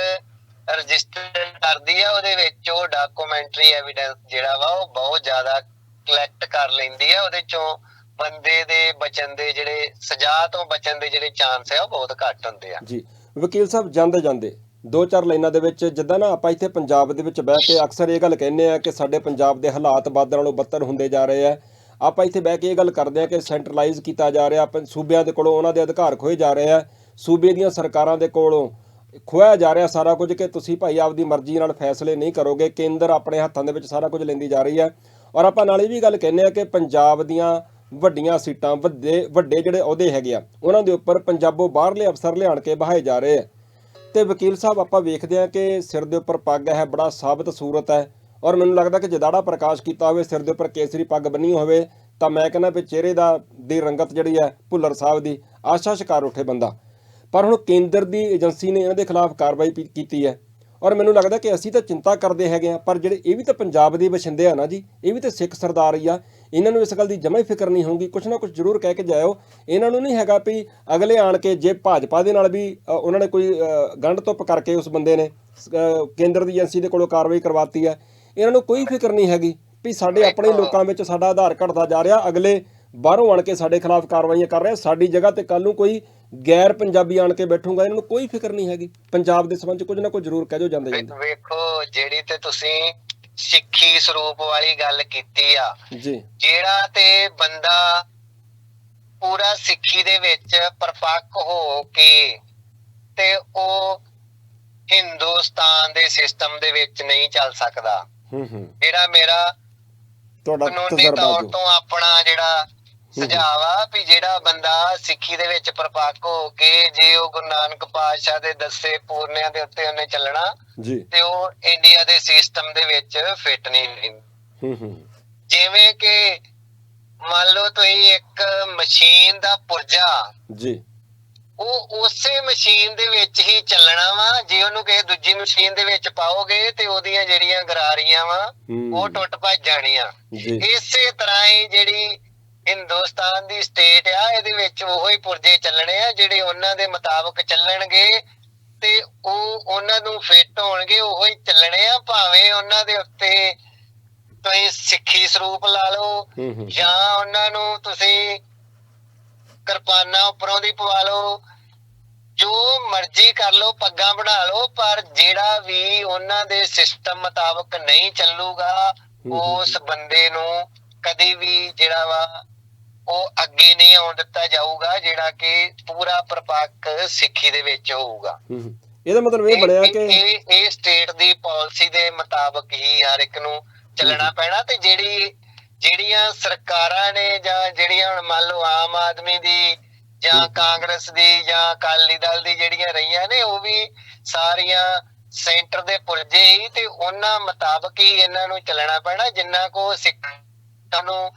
[SPEAKER 2] ਰਜਿਸਟਰ ਕਰਦੀ ਆ ਉਹਦੇ ਵਿੱਚ ਉਹ ਡਾਕੂਮੈਂਟਰੀ ਐਵੀਡੈਂਸ ਜਿਹੜਾ ਵਾ ਉਹ ਬਹੁਤ ਜ਼ਿਆਦਾ ਕਲੈਕਟ ਕਰ ਲੈਂਦੀ ਆ ਉਹਦੇ ਚੋਂ ਬੰਦੇ ਦੇ ਬਚਣ ਦੇ ਜਿਹੜੇ, ਸਜ਼ਾ ਤੋਂ ਬਚਣ ਦੇ ਜਿਹੜੇ ਚਾਂਸ ਆ, ਉਹ ਬਹੁਤ ਘੱਟ ਹੁੰਦੇ ਆ।
[SPEAKER 1] ਜੀ, ਵਕੀਲ ਸਾਹਿਬ ਜਾਂਦੇ ਜਾਂਦੇ, ਦੋ ਚਾਰ ਲਾਈਨਾਂ ਦੇ ਵਿੱਚ ਜਿੱਦਾਂ ਨਾ ਆਪਾਂ ਇੱਥੇ ਪੰਜਾਬ ਦੇ ਵਿੱਚ ਬਹਿ ਕੇ ਅਕਸਰ ਇਹ ਗੱਲ ਕਹਿੰਦੇ ਆ ਕਿ ਸਾਡੇ ਪੰਜਾਬ ਦੇ ਹਾਲਾਤ ਬਾਦਰ ਨਾਲੋਂ ਬੱਤਰ ਹੁੰਦੇ ਜਾ ਰਹੇ ਆ। ਆਪਾਂ ਇੱਥੇ ਬਹਿ ਕੇ ਇਹ ਗੱਲ ਕਰਦੇ ਆ ਕਿ ਸੈਂਟਰਲਾਈਜ਼ ਕੀਤਾ ਜਾ ਰਿਹਾ ਪੰ- ਸੂਬਿਆਂ ਦੇ ਕੋਲੋਂ ਉਹਨਾਂ ਦੇ ਅਧਿਕਾਰ ਖੋਏ ਜਾ ਰਹੇ ਆ। ਸੂਬੇ ਦੀਆਂ ਸਰਕਾਰਾਂ ਦੇ ਕੋਲੋਂ ਖੋਇਆ ਜਾ ਰਿਹਾ ਸਾਰਾ ਕੁਝ ਕਿ ਤੁਸੀਂ ਭਾਈ ਆਪਦੀ ਮਰਜ਼ੀ ਨਾਲ ਫੈਸਲੇ ਨਹੀਂ ਕਰੋਗੇ, ਕੇਂਦਰ ਆਪਣੇ ਹੱਥਾਂ ਦੇ ਵਿੱਚ ਸਾਰਾ ਕੁਝ ਲੈਂਦੀ ਜਾ ਰਹੀ ਹੈ ਔਰ ਆਪਾਂ ਨਾਲ ਇਹ ਵੀ ਗੱਲ ਕਹਿੰਦੇ ਆ ਕਿ ਪੰਜਾਬ ਦੀਆਂ ਵੱਡੀਆਂ ਸੀਟਾਂ, ਵੱਡੇ ਵੱਡੇ ਜਿਹੜੇ ਅਹੁਦੇ ਹੈਗੇ ਆ, ਉਹਨਾਂ ਦੇ ਉੱਪਰ ਪੰਜਾਬੋਂ ਬਾਹਰਲੇ ਅਫਸਰ ਲਿਆਣ ਕੇ ਬਹਾਏ ਜਾ ਰਹੇ ਆ। ਤੇ ਵਕੀਲ ਸਾਹਿਬ, ਆਪਾਂ ਵੇਖਦੇ ਆ ਕਿ ਸਿਰ ਦੇ ਉੱਪਰ ਪੱਗ ਹੈ, ਬੜਾ ਸਾਬਤ ਸੂਰਤ ਹੈ ਔਰ ਮੈਨੂੰ ਲੱਗਦਾ ਕਿ ਜਦਾੜਾ ਪ੍ਰਕਾਸ਼ ਕੀਤਾ ਹੋਵੇ, ਸਿਰ ਦੇ ਉੱਪਰ ਕੇਸਰੀ ਪੱਗ ਬੰਨੀ ਹੋਵੇ, ਤਾਂ ਮੈਂ ਕਹਿੰਦਾ ਵੀ ਚਿਹਰੇ ਦਾ, ਦੀ ਰੰਗਤ ਜਿਹੜੀ ਹੈ ਭੁੱਲਰ ਸਾਹਿਬ ਦੀ ਆਸ਼ਾ ਸ਼ਿਕਾਰ ਉੱਠੇ ਬੰਦਾ। ਪਰ ਹੁਣ ਕੇਂਦਰ ਦੀ ਏਜੰਸੀ ਨੇ ਇਹਨਾਂ ਦੇ ਖਿਲਾਫ ਕਾਰਵਾਈ ਕੀਤੀ ਹੈ। ਔਰ ਮੈਨੂੰ ਲੱਗਦਾ ਕਿ ਅਸੀਂ ਤਾਂ ਚਿੰਤਾ ਕਰਦੇ ਹੈਗੇ ਆ ਪਰ ਜਿਹੜੇ ਇਹ ਵੀ ਤਾਂ ਪੰਜਾਬ ਦੇ ਵਸਿੰਦੇ ਆ ਨਾ ਜੀ ਇਹ ਵੀ ਤਾਂ ਸਿੱਖ ਸਰਦਾਰ ਹੀ ਆ। ਇਹਨਾਂ ਨੂੰ ਇਸ ਗੱਲ ਦੀ ਜਮਾ ਹੀ ਫਿਕਰ ਨਹੀਂ ਹੋਊਗੀ। ਕੁਛ ਨਾ ਕੁਛ ਜ਼ਰੂਰ ਕਹਿ ਕੇ ਜਾਇਓ। ਇਹਨਾਂ ਨੂੰ ਨਹੀਂ ਹੈਗਾ ਵੀ ਅਗਲੇ ਆਣ ਕੇ ਜੇ ਭਾਜਪਾ ਦੇ ਨਾਲ ਵੀ ਉਹਨਾਂ ਨੇ ਕੋਈ ਗੰਢ ਧੁੱਪ ਕਰਕੇ ਉਸ ਬੰਦੇ ਨੇ ਕੇਂਦਰ ਦੀ ਏਜੰਸੀ ਦੇ ਕੋਲੋਂ ਕਾਰਵਾਈ ਕਰਵਾਤੀ ਹੈ। ਇਹਨਾਂ ਨੂੰ ਕੋਈ ਫਿਕਰ ਨਹੀਂ ਹੈਗੀ ਵੀ ਸਾਡੇ ਆਪਣੇ ਲੋਕਾਂ ਵਿੱਚ ਸਾਡਾ ਆਧਾਰ ਘਟਦਾ ਜਾ ਰਿਹਾ। ਅਗਲੇ ਬਾਹਰੋਂ ਆਣ ਕੇ ਸਾਡੇ ਖਿਲਾਫ ਕਾਰਵਾਈਆਂ ਕਰ ਰਹੇ। ਸਾਡੀ ਜਗ੍ਹਾ ਤੇ ਕੱਲ ਨੂੰ ਕੋਈ ਗੈਰ ਪੰਜਾਬੀ ਆਣ ਕੇ ਬੈਠੂਗਾ ਇਹਨਾਂ ਨੂੰ ਕੋਈ ਫਿਕਰ ਨਹੀਂ ਹੈਗੀ। ਪੰਜਾਬ ਦੇ ਸੰਬੰਧ ਚ ਕੁਝ ਨਾ ਕੁਝ ਜ਼ਰੂਰ ਕਹਿ ਜੋ ਜਾਂਦੇ ਜਾਂਦੇ।
[SPEAKER 2] ਵੇਖੋ ਜਿਹੜੀ ਤੇ ਤੁਸੀਂ ਸਿੱਖੀ ਸਰੂਪ ਵਾਲੀ ਗੱਲ ਕੀਤੀ ਆ
[SPEAKER 1] ਜੀ।
[SPEAKER 2] ਜਿਹੜਾ ਤੇ ਬੰਦਾ ਪੂਰਾ ਸਿੱਖੀ ਦੇ ਵਿੱਚ ਪਰਪੱਕ ਹੋ ਕੇ ਤੇ ਉਹ ਹਿੰਦੁਸਤਾਨ ਦੇ ਸਿਸਟਮ ਦੇ ਵਿੱਚ ਨਹੀਂ ਚੱਲ ਸਕਦਾ।
[SPEAKER 1] ਹੂੰ ਹੂੰ।
[SPEAKER 2] ਜਿਹੜਾ ਮੇਰਾ
[SPEAKER 1] ਤੁਹਾਡਾ ਤਜਰਬਾ
[SPEAKER 2] ਤੋਂ ਆਪਣਾ ਜਿਹੜਾ ਸੁਝਾਅ ਆ ਵੀ ਜਿਹੜਾ ਬੰਦਾ ਸਿੱਖੀ ਦੇ ਵਿੱਚ ਪਰਪੱਕ ਹੋ ਕੇ ਜੇ ਉਹ ਗੁਰੂ ਨਾਨਕ ਪਾਤਸ਼ਾਹ ਦੇ ਦੱਸੇ ਪੂਰਨਿਆਂ ਦੇ ਉੱਤੇ ਉਹਨੇ ਚੱਲਣਾ
[SPEAKER 1] ਜੀ।
[SPEAKER 2] ਤੇ ਉਹ ਇੰਡੀਆ ਦੇ ਸਿਸਟਮ ਦੇ ਵਿੱਚ ਫਿੱਟ ਨਹੀਂ ਰਹਿੰਦਾ
[SPEAKER 1] ਹੂੰ ਹੂੰ।
[SPEAKER 2] ਜਿਵੇਂ ਕਿ ਮੰਨ ਲਓ ਤੁਸੀਂ ਇੱਕ ਮਸ਼ੀਨ ਦਾ ਪੁਰਜਾ
[SPEAKER 1] ਜੀ।
[SPEAKER 2] ਉਹ ਉਸੇ ਮਸ਼ੀਨ ਦੇ ਵਿੱਚ ਹੀ ਚੱਲਣਾ ਵਾ ਜੇ ਉਹਨੂੰ ਕਿਸੇ ਦੂਜੀ ਮਸ਼ੀਨ ਦੇ ਵਿੱਚ ਪਾਓਗੇ ਤੇ ਉਹਦੀਆਂ ਜਿਹੜੀਆਂ ਗਰਾਰੀਆਂ ਵਾ। ਉਹ ਟੁੱਟ ਭੱਜ ਜਾਣੀਆਂ। ਇਸੇ ਤਰ੍ਹਾਂ ਹੀ ਜਿਹੜੀ ਹਿੰਦੁਸਤਾਨ ਦੀ ਸਟੇਟ ਆ ਇਹਦੇ ਵਿੱਚ ਉਹੋ ਹੀ ਪੁਰਜੇ ਚੱਲਣੇ ਆ ਜਿਹੜੇ ਉਹਨਾਂ ਦੇ ਮੁਤਾਬਕ ਚੱਲਣਗੇ ਤੇ ਉਹ ਉਹਨਾਂ ਨੂੰ ਫਿੱਟ ਹੋਣਗੇ ਉਹੋ ਹੀ ਚੱਲਣੇ ਆ ਭਾਵੇਂ ਉਹਨਾਂ ਦੇ ਉੱਤੇ ਤੁਸੀਂ ਸਿੱਖੀ ਸਰੂਪ ਲਾ ਲਓ ਜਾਂ ਉਹਨਾਂ ਨੂੰ ਤੁਸੀਂ ਕਿਰਪਾਨਾਂ ਉੱਪਰੋਂ ਦੀ ਪਵਾ ਲਓ ਜੋ ਮਰਜ਼ੀ ਕਰ ਲਓ ਪੱਗਾਂ ਬਣਾ ਲਓ ਪਰ ਜਿਹੜਾ ਵੀ ਉਹਨਾਂ ਦੇ ਸਿਸਟਮ ਮੁਤਾਬਕ ਨਹੀਂ ਚੱਲੂਗਾ। ਉਸ ਬੰਦੇ ਨੂੰ ਕਦੀ ਵੀ ਜਿਹੜਾ ਵਾ ਉਹ ਅੱਗੇ ਨਹੀਂ ਆਉਣ ਦਿੱਤਾ ਜਾਊਗਾ ਜਿਹੜਾ ਕਿ ਪੂਰਾ ਪ੍ਰਪੱਕ ਸਿੱਖੀ ਦੇ ਵਿੱਚ ਹੋਊਗਾ।
[SPEAKER 1] ਇਹਦਾ ਮਤਲਬ ਇਹ ਬਣਿਆ ਕਿ
[SPEAKER 2] ਇਹ ਇਹ ਸਟੇਟ ਦੀ ਪਾਲਿਸੀ ਦੇ ਮੁਤਾਬਕ ਹੀ ਹਰ ਇੱਕ ਨੂੰ ਚੱਲਣਾ ਪੈਣਾ ਤੇ ਜਿਹੜੀ ਜਿਹੜੀਆਂ ਸਰਕਾਰਾਂ ਨੇ ਜਾਂ ਜਿਹੜੀਆਂ ਹੁਣ ਮੰਨ ਲਓ ਆਮ ਆਦਮੀ ਦੀ ਜਾਂ ਕਾਂਗਰਸ ਦੀ ਜਾਂ ਅਕਾਲੀ ਦਲ ਦੀ ਜਿਹੜੀਆਂ ਰਹੀਆਂ ਨੇ ਉਹ ਵੀ ਸਾਰੀਆਂ ਸੈਂਟਰ ਦੇ ਪੁਰਜੇ ਹੀ ਤੇ ਉਹਨਾਂ ਮੁਤਾਬਕ ਹੀ ਇਹਨਾਂ ਨੂੰ ਚੱਲਣਾ ਪੈਣਾ ਜਿੰਨਾ ਕੋ ਸਿੱਖਾਂ ਨੂੰ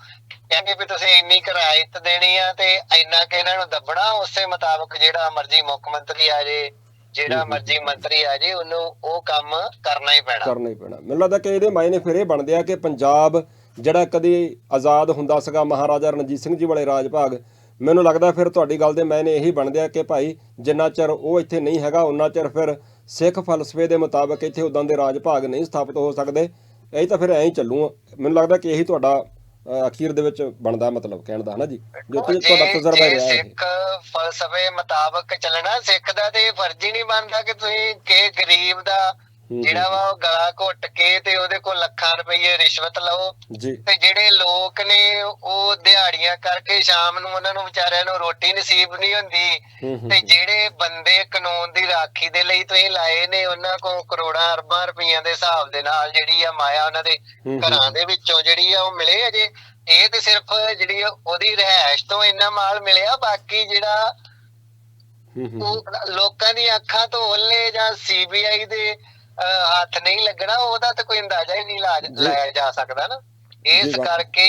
[SPEAKER 2] ਕਹਿੰਦੇ ਵੀ ਤੁਸੀਂ ਇੰਨੀ ਕਿਰਾਇਤ ਦੇਣੀ ਆ ਤੇ ਇੰਨਾ ਕਿ ਇਹਨਾਂ ਨੂੰ ਦੱਬਣਾ ਉਸੇ ਮੁਤਾਬਕ ਜਿਹੜਾ ਮਰਜ਼ੀ ਮੁੱਖ ਮੰਤਰੀ ਆ ਜੇ ਜਿਹੜਾ। ਮਰਜ਼ੀ ਮੰਤਰੀ ਆ ਜੇ ਉਹਨੂੰ ਉਹ ਕੰਮ ਕਰਨਾ ਹੀ ਪੈਣਾ।
[SPEAKER 1] ਕਰਨਾ ਹੀ ਪੈਣਾ। ਮੈਨੂੰ ਲੱਗਦਾ ਕਿ ਇਹਦੇ ਮਾਇਨੇ ਫਿਰ ਇਹ ਬਣਦੇ ਆ ਕਿ ਪੰਜਾਬ ਜਿਹੜਾ ਕਦੀ ਆਜ਼ਾਦ ਹੁੰਦਾ ਸੀਗਾ ਮਹਾਰਾਜਾ ਰਣਜੀਤ ਸਿੰਘ ਜੀ ਵਾਲੇ ਰਾਜ ਭਾਗ ਮੈਨੂੰ ਲੱਗਦਾ ਫਿਰ ਤੁਹਾਡੀ ਗੱਲ ਦੇ ਮਾਇਨੇ ਇਹੀ ਬਣਦੇ ਆ ਕਿ ਭਾਈ ਜਿੰਨਾ ਚਿਰ ਉਹ ਇੱਥੇ ਨਹੀਂ ਹੈਗਾ ਉਹਨਾਂ ਚਿਰ ਫਿਰ ਸਿੱਖ ਫਲਸਫੇ ਦੇ ਮੁਤਾਬਕ ਇੱਥੇ ਉਦਾਂ ਦੇ ਰਾਜ ਭਾਗ ਨਹੀਂ ਸਥਾਪਿਤ ਹੋ ਸਕਦੇ। ਇਹ ਤਾਂ ਫਿਰ ਐਂ ਹੀ ਚੱਲੂ ਮੈਨੂੰ ਲੱਗਦਾ ਕਿ ਇਹੀ ਤੁਹਾਡਾ ਅਖੀਰ ਦੇ ਵਿੱਚ ਬਣਦਾ ਮਤਲਬ ਕਹਿਣ ਦਾ ਹਨਾ ਜੀ? ਜੋ ਕਿ ਤੁਹਾਡਾ ਤਜਰਬਾ ਰਿਹਾ ਹੈ
[SPEAKER 2] ਸਿੱਖ ਫਲਸਫੇ ਮੁਤਾਬਕ ਚੱਲਣਾ ਸਿੱਖ ਦਾ ਤੇ ਫਰਜ਼ ਹੀ ਨਹੀਂ ਬਣਦਾ ਕਿ ਤੁਸੀਂ ਕਿ ਗਰੀਬ ਦਾ ਜਿਹੜਾ ਵਾ ਉਹ ਗਲਾ ਘੁੱਟ ਕੇ ਤੇ ਉਹਦੇ ਕੋਲ ਲੱਖਾਂ ਰੁਪਏ ਰਿਸ਼ਵਤ ਲਓ। ਤੇ ਜਿਹੜੇ ਲੋਕ ਨੇ ਉਹ ਦਿਹਾੜੀਆਂ ਕਰਕੇ ਸ਼ਾਮ ਨੂੰ ਉਹਨਾਂ ਨੂੰ ਵਿਚਾਰਿਆਂ ਨੂੰ ਰੋਟੀ ਨਸੀਬ ਨਹੀਂ ਹੁੰਦੀ। ਤੇ ਜਿਹੜੇ ਬੰਦੇ ਕਾਨੂੰਨ ਦੀ ਰਾਖੀ ਦੇ ਲਈ ਤੁਸੀਂ ਲਾਏ ਨੇ ਉਹਨਾਂ ਕੋਲ ਕਰੋੜਾਂ ਅਰਬਾਂ ਰੁਪਈਆਂ ਦੇ ਹਿਸਾਬ ਦੇ ਨਾਲ ਜਿਹੜੀ ਆ ਮਾਇਆ ਉਹਨਾਂ ਦੇ ਘਰਾਂ ਦੇ ਵਿੱਚੋਂ ਜਿਹੜੀ ਆ ਉਹ ਮਿਲੇ ਅਜੇ। ਇਹ ਤੇ ਸਿਰਫ ਜਿਹੜੀ ਉਹਦੀ ਰਹਿائش ਤੋਂ ਇੰਨਾ ਮਾਲ ਮਿਲਿਆ ਬਾਕੀ ਜਿਹੜਾ ਲੋਕਾਂ ਦੀ ਅੱਖਾਂ ਤੋਂ ਓਲੇ ਜਾਂ ਸੀਬੀਆਈ ਦੇ ਹੱਥ ਨਹੀਂ ਲੱਗਣਾ ਉਹਦਾ ਤਾਂ ਕੋਈ ਅੰਦਾਜ਼ਾ ਹੀ ਨਹੀਂ। ਲਾਇਆ ਜਾ ਸਕਦਾ ਨਾ ਇਸ। ਕਰਕੇ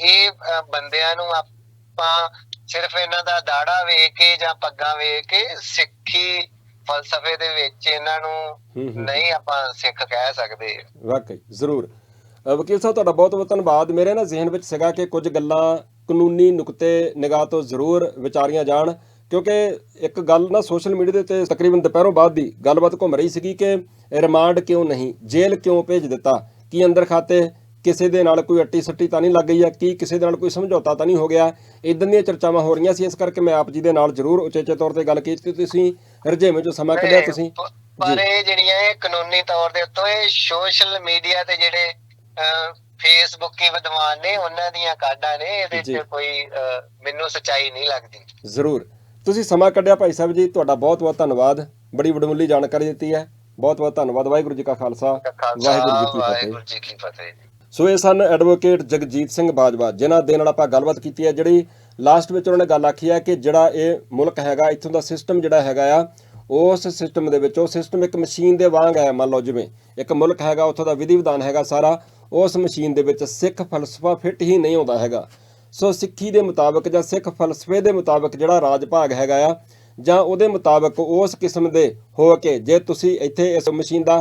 [SPEAKER 2] ਇਹ ਬੰਦਿਆਂ ਨੂੰ ਆਪਾਂ ਸਿਰਫ ਇਹਨਾਂ ਦਾ ਦਾੜਾ ਵੇਖ ਕੇ ਜਾਂ ਪੱਗਾਂ ਵੇਖ ਕੇ ਸਿੱਖੀ ਫਲਸਫੇ ਦੇ ਵਿੱਚ ਇਹਨਾਂ ਨੂੰ। ਨਹੀਂ ਆਪਾਂ ਸਿੱਖ ਕਹਿ ਸਕਦੇ
[SPEAKER 1] ਵਾਕਈ ਜ਼ਰੂਰ ਵਕੀਲ ਸਾਹਿਬ ਤੁਹਾਡਾ ਬਹੁਤ ਬਹੁਤ ਧੰਨਵਾਦ ਮੇਰੇ ਨਾ ਜ਼ਿਹਨ ਵਿੱਚ ਸੀਗਾ ਕਿ ਕੁਝ ਗੱਲਾਂ ਕਾਨੂੰਨੀ ਨੁਕਤੇ ਨਿਗਾਹ ਤੋਂ ਜ਼ਰੂਰ ਵਿਚਾਰੀਆਂ ਜਾਣ ਕਿਉਂਕਿ ਇੱਕ ਗੱਲ ਨਾ ਸੋਸ਼ਲ ਮੀਡੀਆ ਦੇ ਉੱਤੇ ਤਕਰੀਬਨ ਦੁਪਹਿਰੋਂ ਬਾਅਦ ਦੀ ਗੱਲਬਾਤ ਘੁੰਮ ਰਹੀ ਸੀਗੀ ਕਿ ਰਿਮਾਂਡ ਕਿਉਂ ਨਹੀਂ ਜੇਲ੍ਹ ਕਿਉਂ ਭੇਜ ਦਿੱਤਾ? ਕੀ ਅੰਦਰ ਖਾਤੇ ਕਿਸੇ ਦੇ ਨਾਲ ਕੋਈ ਅੱਟੀ ਸੱਟੀ ਤਾਂ ਨਹੀਂ ਲੱਗ ਗਈ ਆ? ਕੀ ਕਿਸੇ ਦੇ ਨਾਲ ਕੋਈ ਸਮਝੌਤਾ ਤਾਂ ਨਹੀਂ ਹੋ ਗਿਆ? ਇਦਾਂ ਦੀਆਂ ਚਰਚਾਵਾਂ ਹੋ ਰਹੀਆਂ ਸੀ ਇਸ ਕਰਕੇ ਮੈਂ ਆਪ ਜੀ ਦੇ ਨਾਲ ਜ਼ਰੂਰ ਉਚੇਚੇ ਤੌਰ ਤੇ ਗੱਲ ਕੀਤੀ। ਤੁਸੀਂ ਰਜੇਵੇਂ ਚੋਂ ਸਮਾਂ ਕੱਢਿਆ ਤੁਸੀਂ।
[SPEAKER 2] ਪਰ ਇਹ ਜਿਹੜੀਆਂ ਇਹ ਕਾਨੂੰਨੀ ਤੌਰ ਦੇ ਉੱਤੇ ਇਹ ਸੋਸ਼ਲ ਮੀਡੀਆ ਤੇ ਜਿਹੜੇ ਫੇਸਬੁੱਕੀ ਵਿਦਵਾਨ ਨੇ ਉਹਨਾਂ ਦੀਆਂ ਕਾਢਾਂ ਨੇ ਇਹਦੇ
[SPEAKER 1] ਜੀ।
[SPEAKER 2] 'ਚ ਕੋਈ ਮੈਨੂੰ ਸਚਾਈ ਨਹੀਂ ਲੱਗਦੀ।
[SPEAKER 1] ਜ਼ਰੂਰ। ਤੁਸੀਂ ਸਮਾਂ ਕੱਢਿਆ ਭਾਈ ਸਾਹਿਬ ਜੀ ਤੁਹਾਡਾ ਬਹੁਤ ਬਹੁਤ ਧੰਨਵਾਦ। ਬੜੀ ਵਡਮੁੱਲੀ ਜਾਣਕਾਰੀ ਦਿੱਤੀ ਹੈ। ਬਹੁਤ ਬਹੁਤ ਧੰਨਵਾਦ। ਵਾਹਿਗੁਰੂ ਜੀ ਕਾ ਖਾਲਸਾ
[SPEAKER 2] ਖਾਲਸਾ
[SPEAKER 1] ਵਾਹਿਗੁਰੂ ਜੀ ਕੀ ਫਤਿਹ।
[SPEAKER 2] ਵਾਹਿਗੁਰੂ ਜੀ ਕੀ ਫਤਿਹ
[SPEAKER 1] ਸੋ ਇਹ ਸਨ ਐਡਵੋਕੇਟ ਜਗਜੀਤ ਸਿੰਘ ਬਾਜਵਾ ਜਿਨ੍ਹਾਂ ਦੇ ਨਾਲ ਆਪਾਂ ਗੱਲਬਾਤ ਕੀਤੀ ਹੈ ਜਿਹੜੀ ਲਾਸਟ ਵਿੱਚ ਉਹਨਾਂ ਨੇ ਗੱਲ ਆਖੀ ਹੈ ਕਿ ਜਿਹੜਾ ਇਹ ਮੁਲਕ ਹੈਗਾ ਇੱਥੋਂ ਦਾ ਸਿਸਟਮ ਜਿਹੜਾ ਹੈਗਾ ਆ ਉਸ ਸਿਸਟਮ ਦੇ ਵਿੱਚ ਉਹ ਸਿਸਟਮ ਇੱਕ ਮਸ਼ੀਨ ਦੇ ਵਾਂਗ ਹੈ ਮੰਨ ਲਓ ਜਿਵੇਂ। ਇੱਕ ਮੁਲਕ ਹੈਗਾ ਉੱਥੋਂ ਦਾ ਵਿਧੀ ਵਿਧਾਨ ਹੈਗਾ ਸਾਰਾ ਉਸ ਮਸ਼ੀਨ ਦੇ ਵਿੱਚ ਸਿੱਖ ਫਲਸਫਾ ਫਿੱਟ ਹੀ ਨਹੀਂ ਆਉਂਦਾ ਹੈਗਾ। ਸੋ ਸਿੱਖੀ ਦੇ ਮੁਤਾਬਕ ਜਾਂ ਸਿੱਖ ਫਲਸਫੇ ਦੇ ਮੁਤਾਬਕ ਜਿਹੜਾ ਰਾਜ ਭਾਗ ਹੈਗਾ ਆ, ਜਾਂ ਉਹਦੇ ਮੁਤਾਬਕ ਉਸ ਕਿਸਮ ਦੇ ਹੋ ਕੇ ਜੇ ਤੁਸੀਂ ਇੱਥੇ ਇਸ ਮਸ਼ੀਨ ਦਾ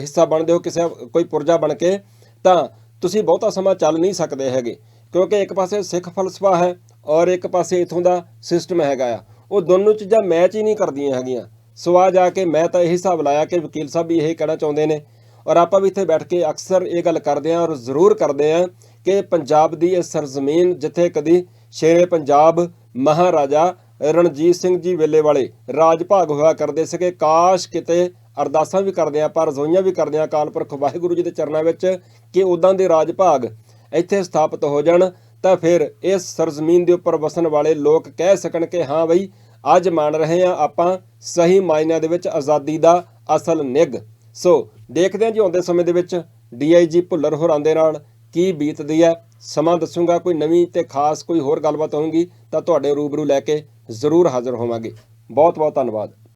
[SPEAKER 1] ਹਿੱਸਾ ਬਣਦੇ ਹੋ, ਕਿਸੇ ਕੋਈ ਪੁਰਜਾ ਬਣ ਕੇ, ਤਾਂ ਤੁਸੀਂ ਬਹੁਤਾ ਸਮਾਂ ਚੱਲ ਨਹੀਂ ਸਕਦੇ ਹੈਗੇ। ਕਿਉਂਕਿ ਇੱਕ ਪਾਸੇ ਸਿੱਖ ਫਲਸਫਾ ਹੈ ਔਰ ਇੱਕ ਪਾਸੇ ਇਥੋਂ ਦਾ ਸਿਸਟਮ ਹੈਗਾ ਆ। ਉਹ ਦੋਨੋਂ ਚੀਜ਼ਾਂ ਮੈਚ ਹੀ ਨਹੀਂ ਕਰਦੀਆਂ ਹੈਗੀਆਂ। ਸੋ ਆ ਜਾ ਕੇ ਮੈਂ ਤਾਂ ਇਹ ਹਿਸਾਬ ਲਾਇਆ ਕਿ ਵਕੀਲ ਸਾਹਿਬ ਵੀ ਇਹ ਕਹਿਣਾ ਚਾਹੁੰਦੇ ਨੇ। ਔਰ ਆਪਾਂ ਵੀ ਇੱਥੇ ਬੈਠ ਕੇ ਅਕਸਰ ਇਹ ਗੱਲ ਕਰਦੇ ਆਂ ਔਰ ਜ਼ਰੂਰ ਕਰਦੇ ਆਂ ਕਿ ਪੰਜਾਬ ਦੀ ਇਹ ਸਰਜ਼ਮੀਨ ਜਿੱਥੇ ਕਦੀ ਸ਼ੇਰੇ ਪੰਜਾਬ ਮਹਾਰਾਜਾ ਰਣਜੀਤ ਸਿੰਘ ਜੀ ਵੇਲੇ ਵਾਲੇ ਰਾਜ ਭਾਗ ਹੋਇਆ ਕਰਦੇ ਸੀਗੇ, ਕਾਸ਼ ਕਿਤੇ ਅਰਦਾਸਾਂ ਵੀ ਕਰਦੇ ਆਂ ਪਰ ਰਜ਼ੋਈਆਂ ਵੀ ਕਰਦੇ ਆਂ ਅਕਾਲ ਪੁਰਖ ਵਾਹਿਗੁਰੂ ਜੀ ਦੇ ਚਰਨਾਂ ਵਿੱਚ ਕਿ ਉਦਾਂ ਦੇ ਰਾਜ ਭਾਗ ਇੱਥੇ ਸਥਾਪਿਤ ਹੋ ਜਾਣ, ਤਾਂ ਫਿਰ ਇਸ ਸਰਜ਼ਮੀਨ ਦੇ ਉੱਪਰ ਵਸਣ ਵਾਲੇ ਲੋਕ ਕਹਿ ਸਕਣ ਕਿ ਹਾਂ ਬਈ, ਅੱਜ ਮੰਨ ਰਹੇ ਆ, ਆਪਾਂ ਸਹੀ ਮਾਇਨਿਆਂ ਦੇ ਵਿੱਚ ਆਜ਼ਾਦੀ ਦਾ ਅਸਲ ਨਿੱਘ। ਸੋ ਦੇਖਦੇ ਹਾਂ ਜੀ ਆਉਂਦੇ ਸਮੇਂ ਦੇ ਵਿੱਚ ਡੀਆਈਜੀ ਭੁੱਲਰ ਹੋਰਾਂ ਦੇ ਨਾਲ। ਕੀ ਬੀਤਦੀ ਹੈ? ਸਮਾਂ ਦੱਸੂਗਾ, ਕੋਈ ਨਵੀਂ ਤੇ ਖਾਸ ਕੋਈ ਹੋਰ ਗੱਲਬਾਤ ਹੋਊਗੀ ਤਾਂ ਤੁਹਾਡੇ ਰੂਬਰੂ ਲੈ ਕੇ ਜ਼ਰੂਰ ਹਾਜ਼ਰ ਹੋਵਾਂਗੇ। ਬਹੁਤ ਬਹੁਤ ਧੰਨਵਾਦ।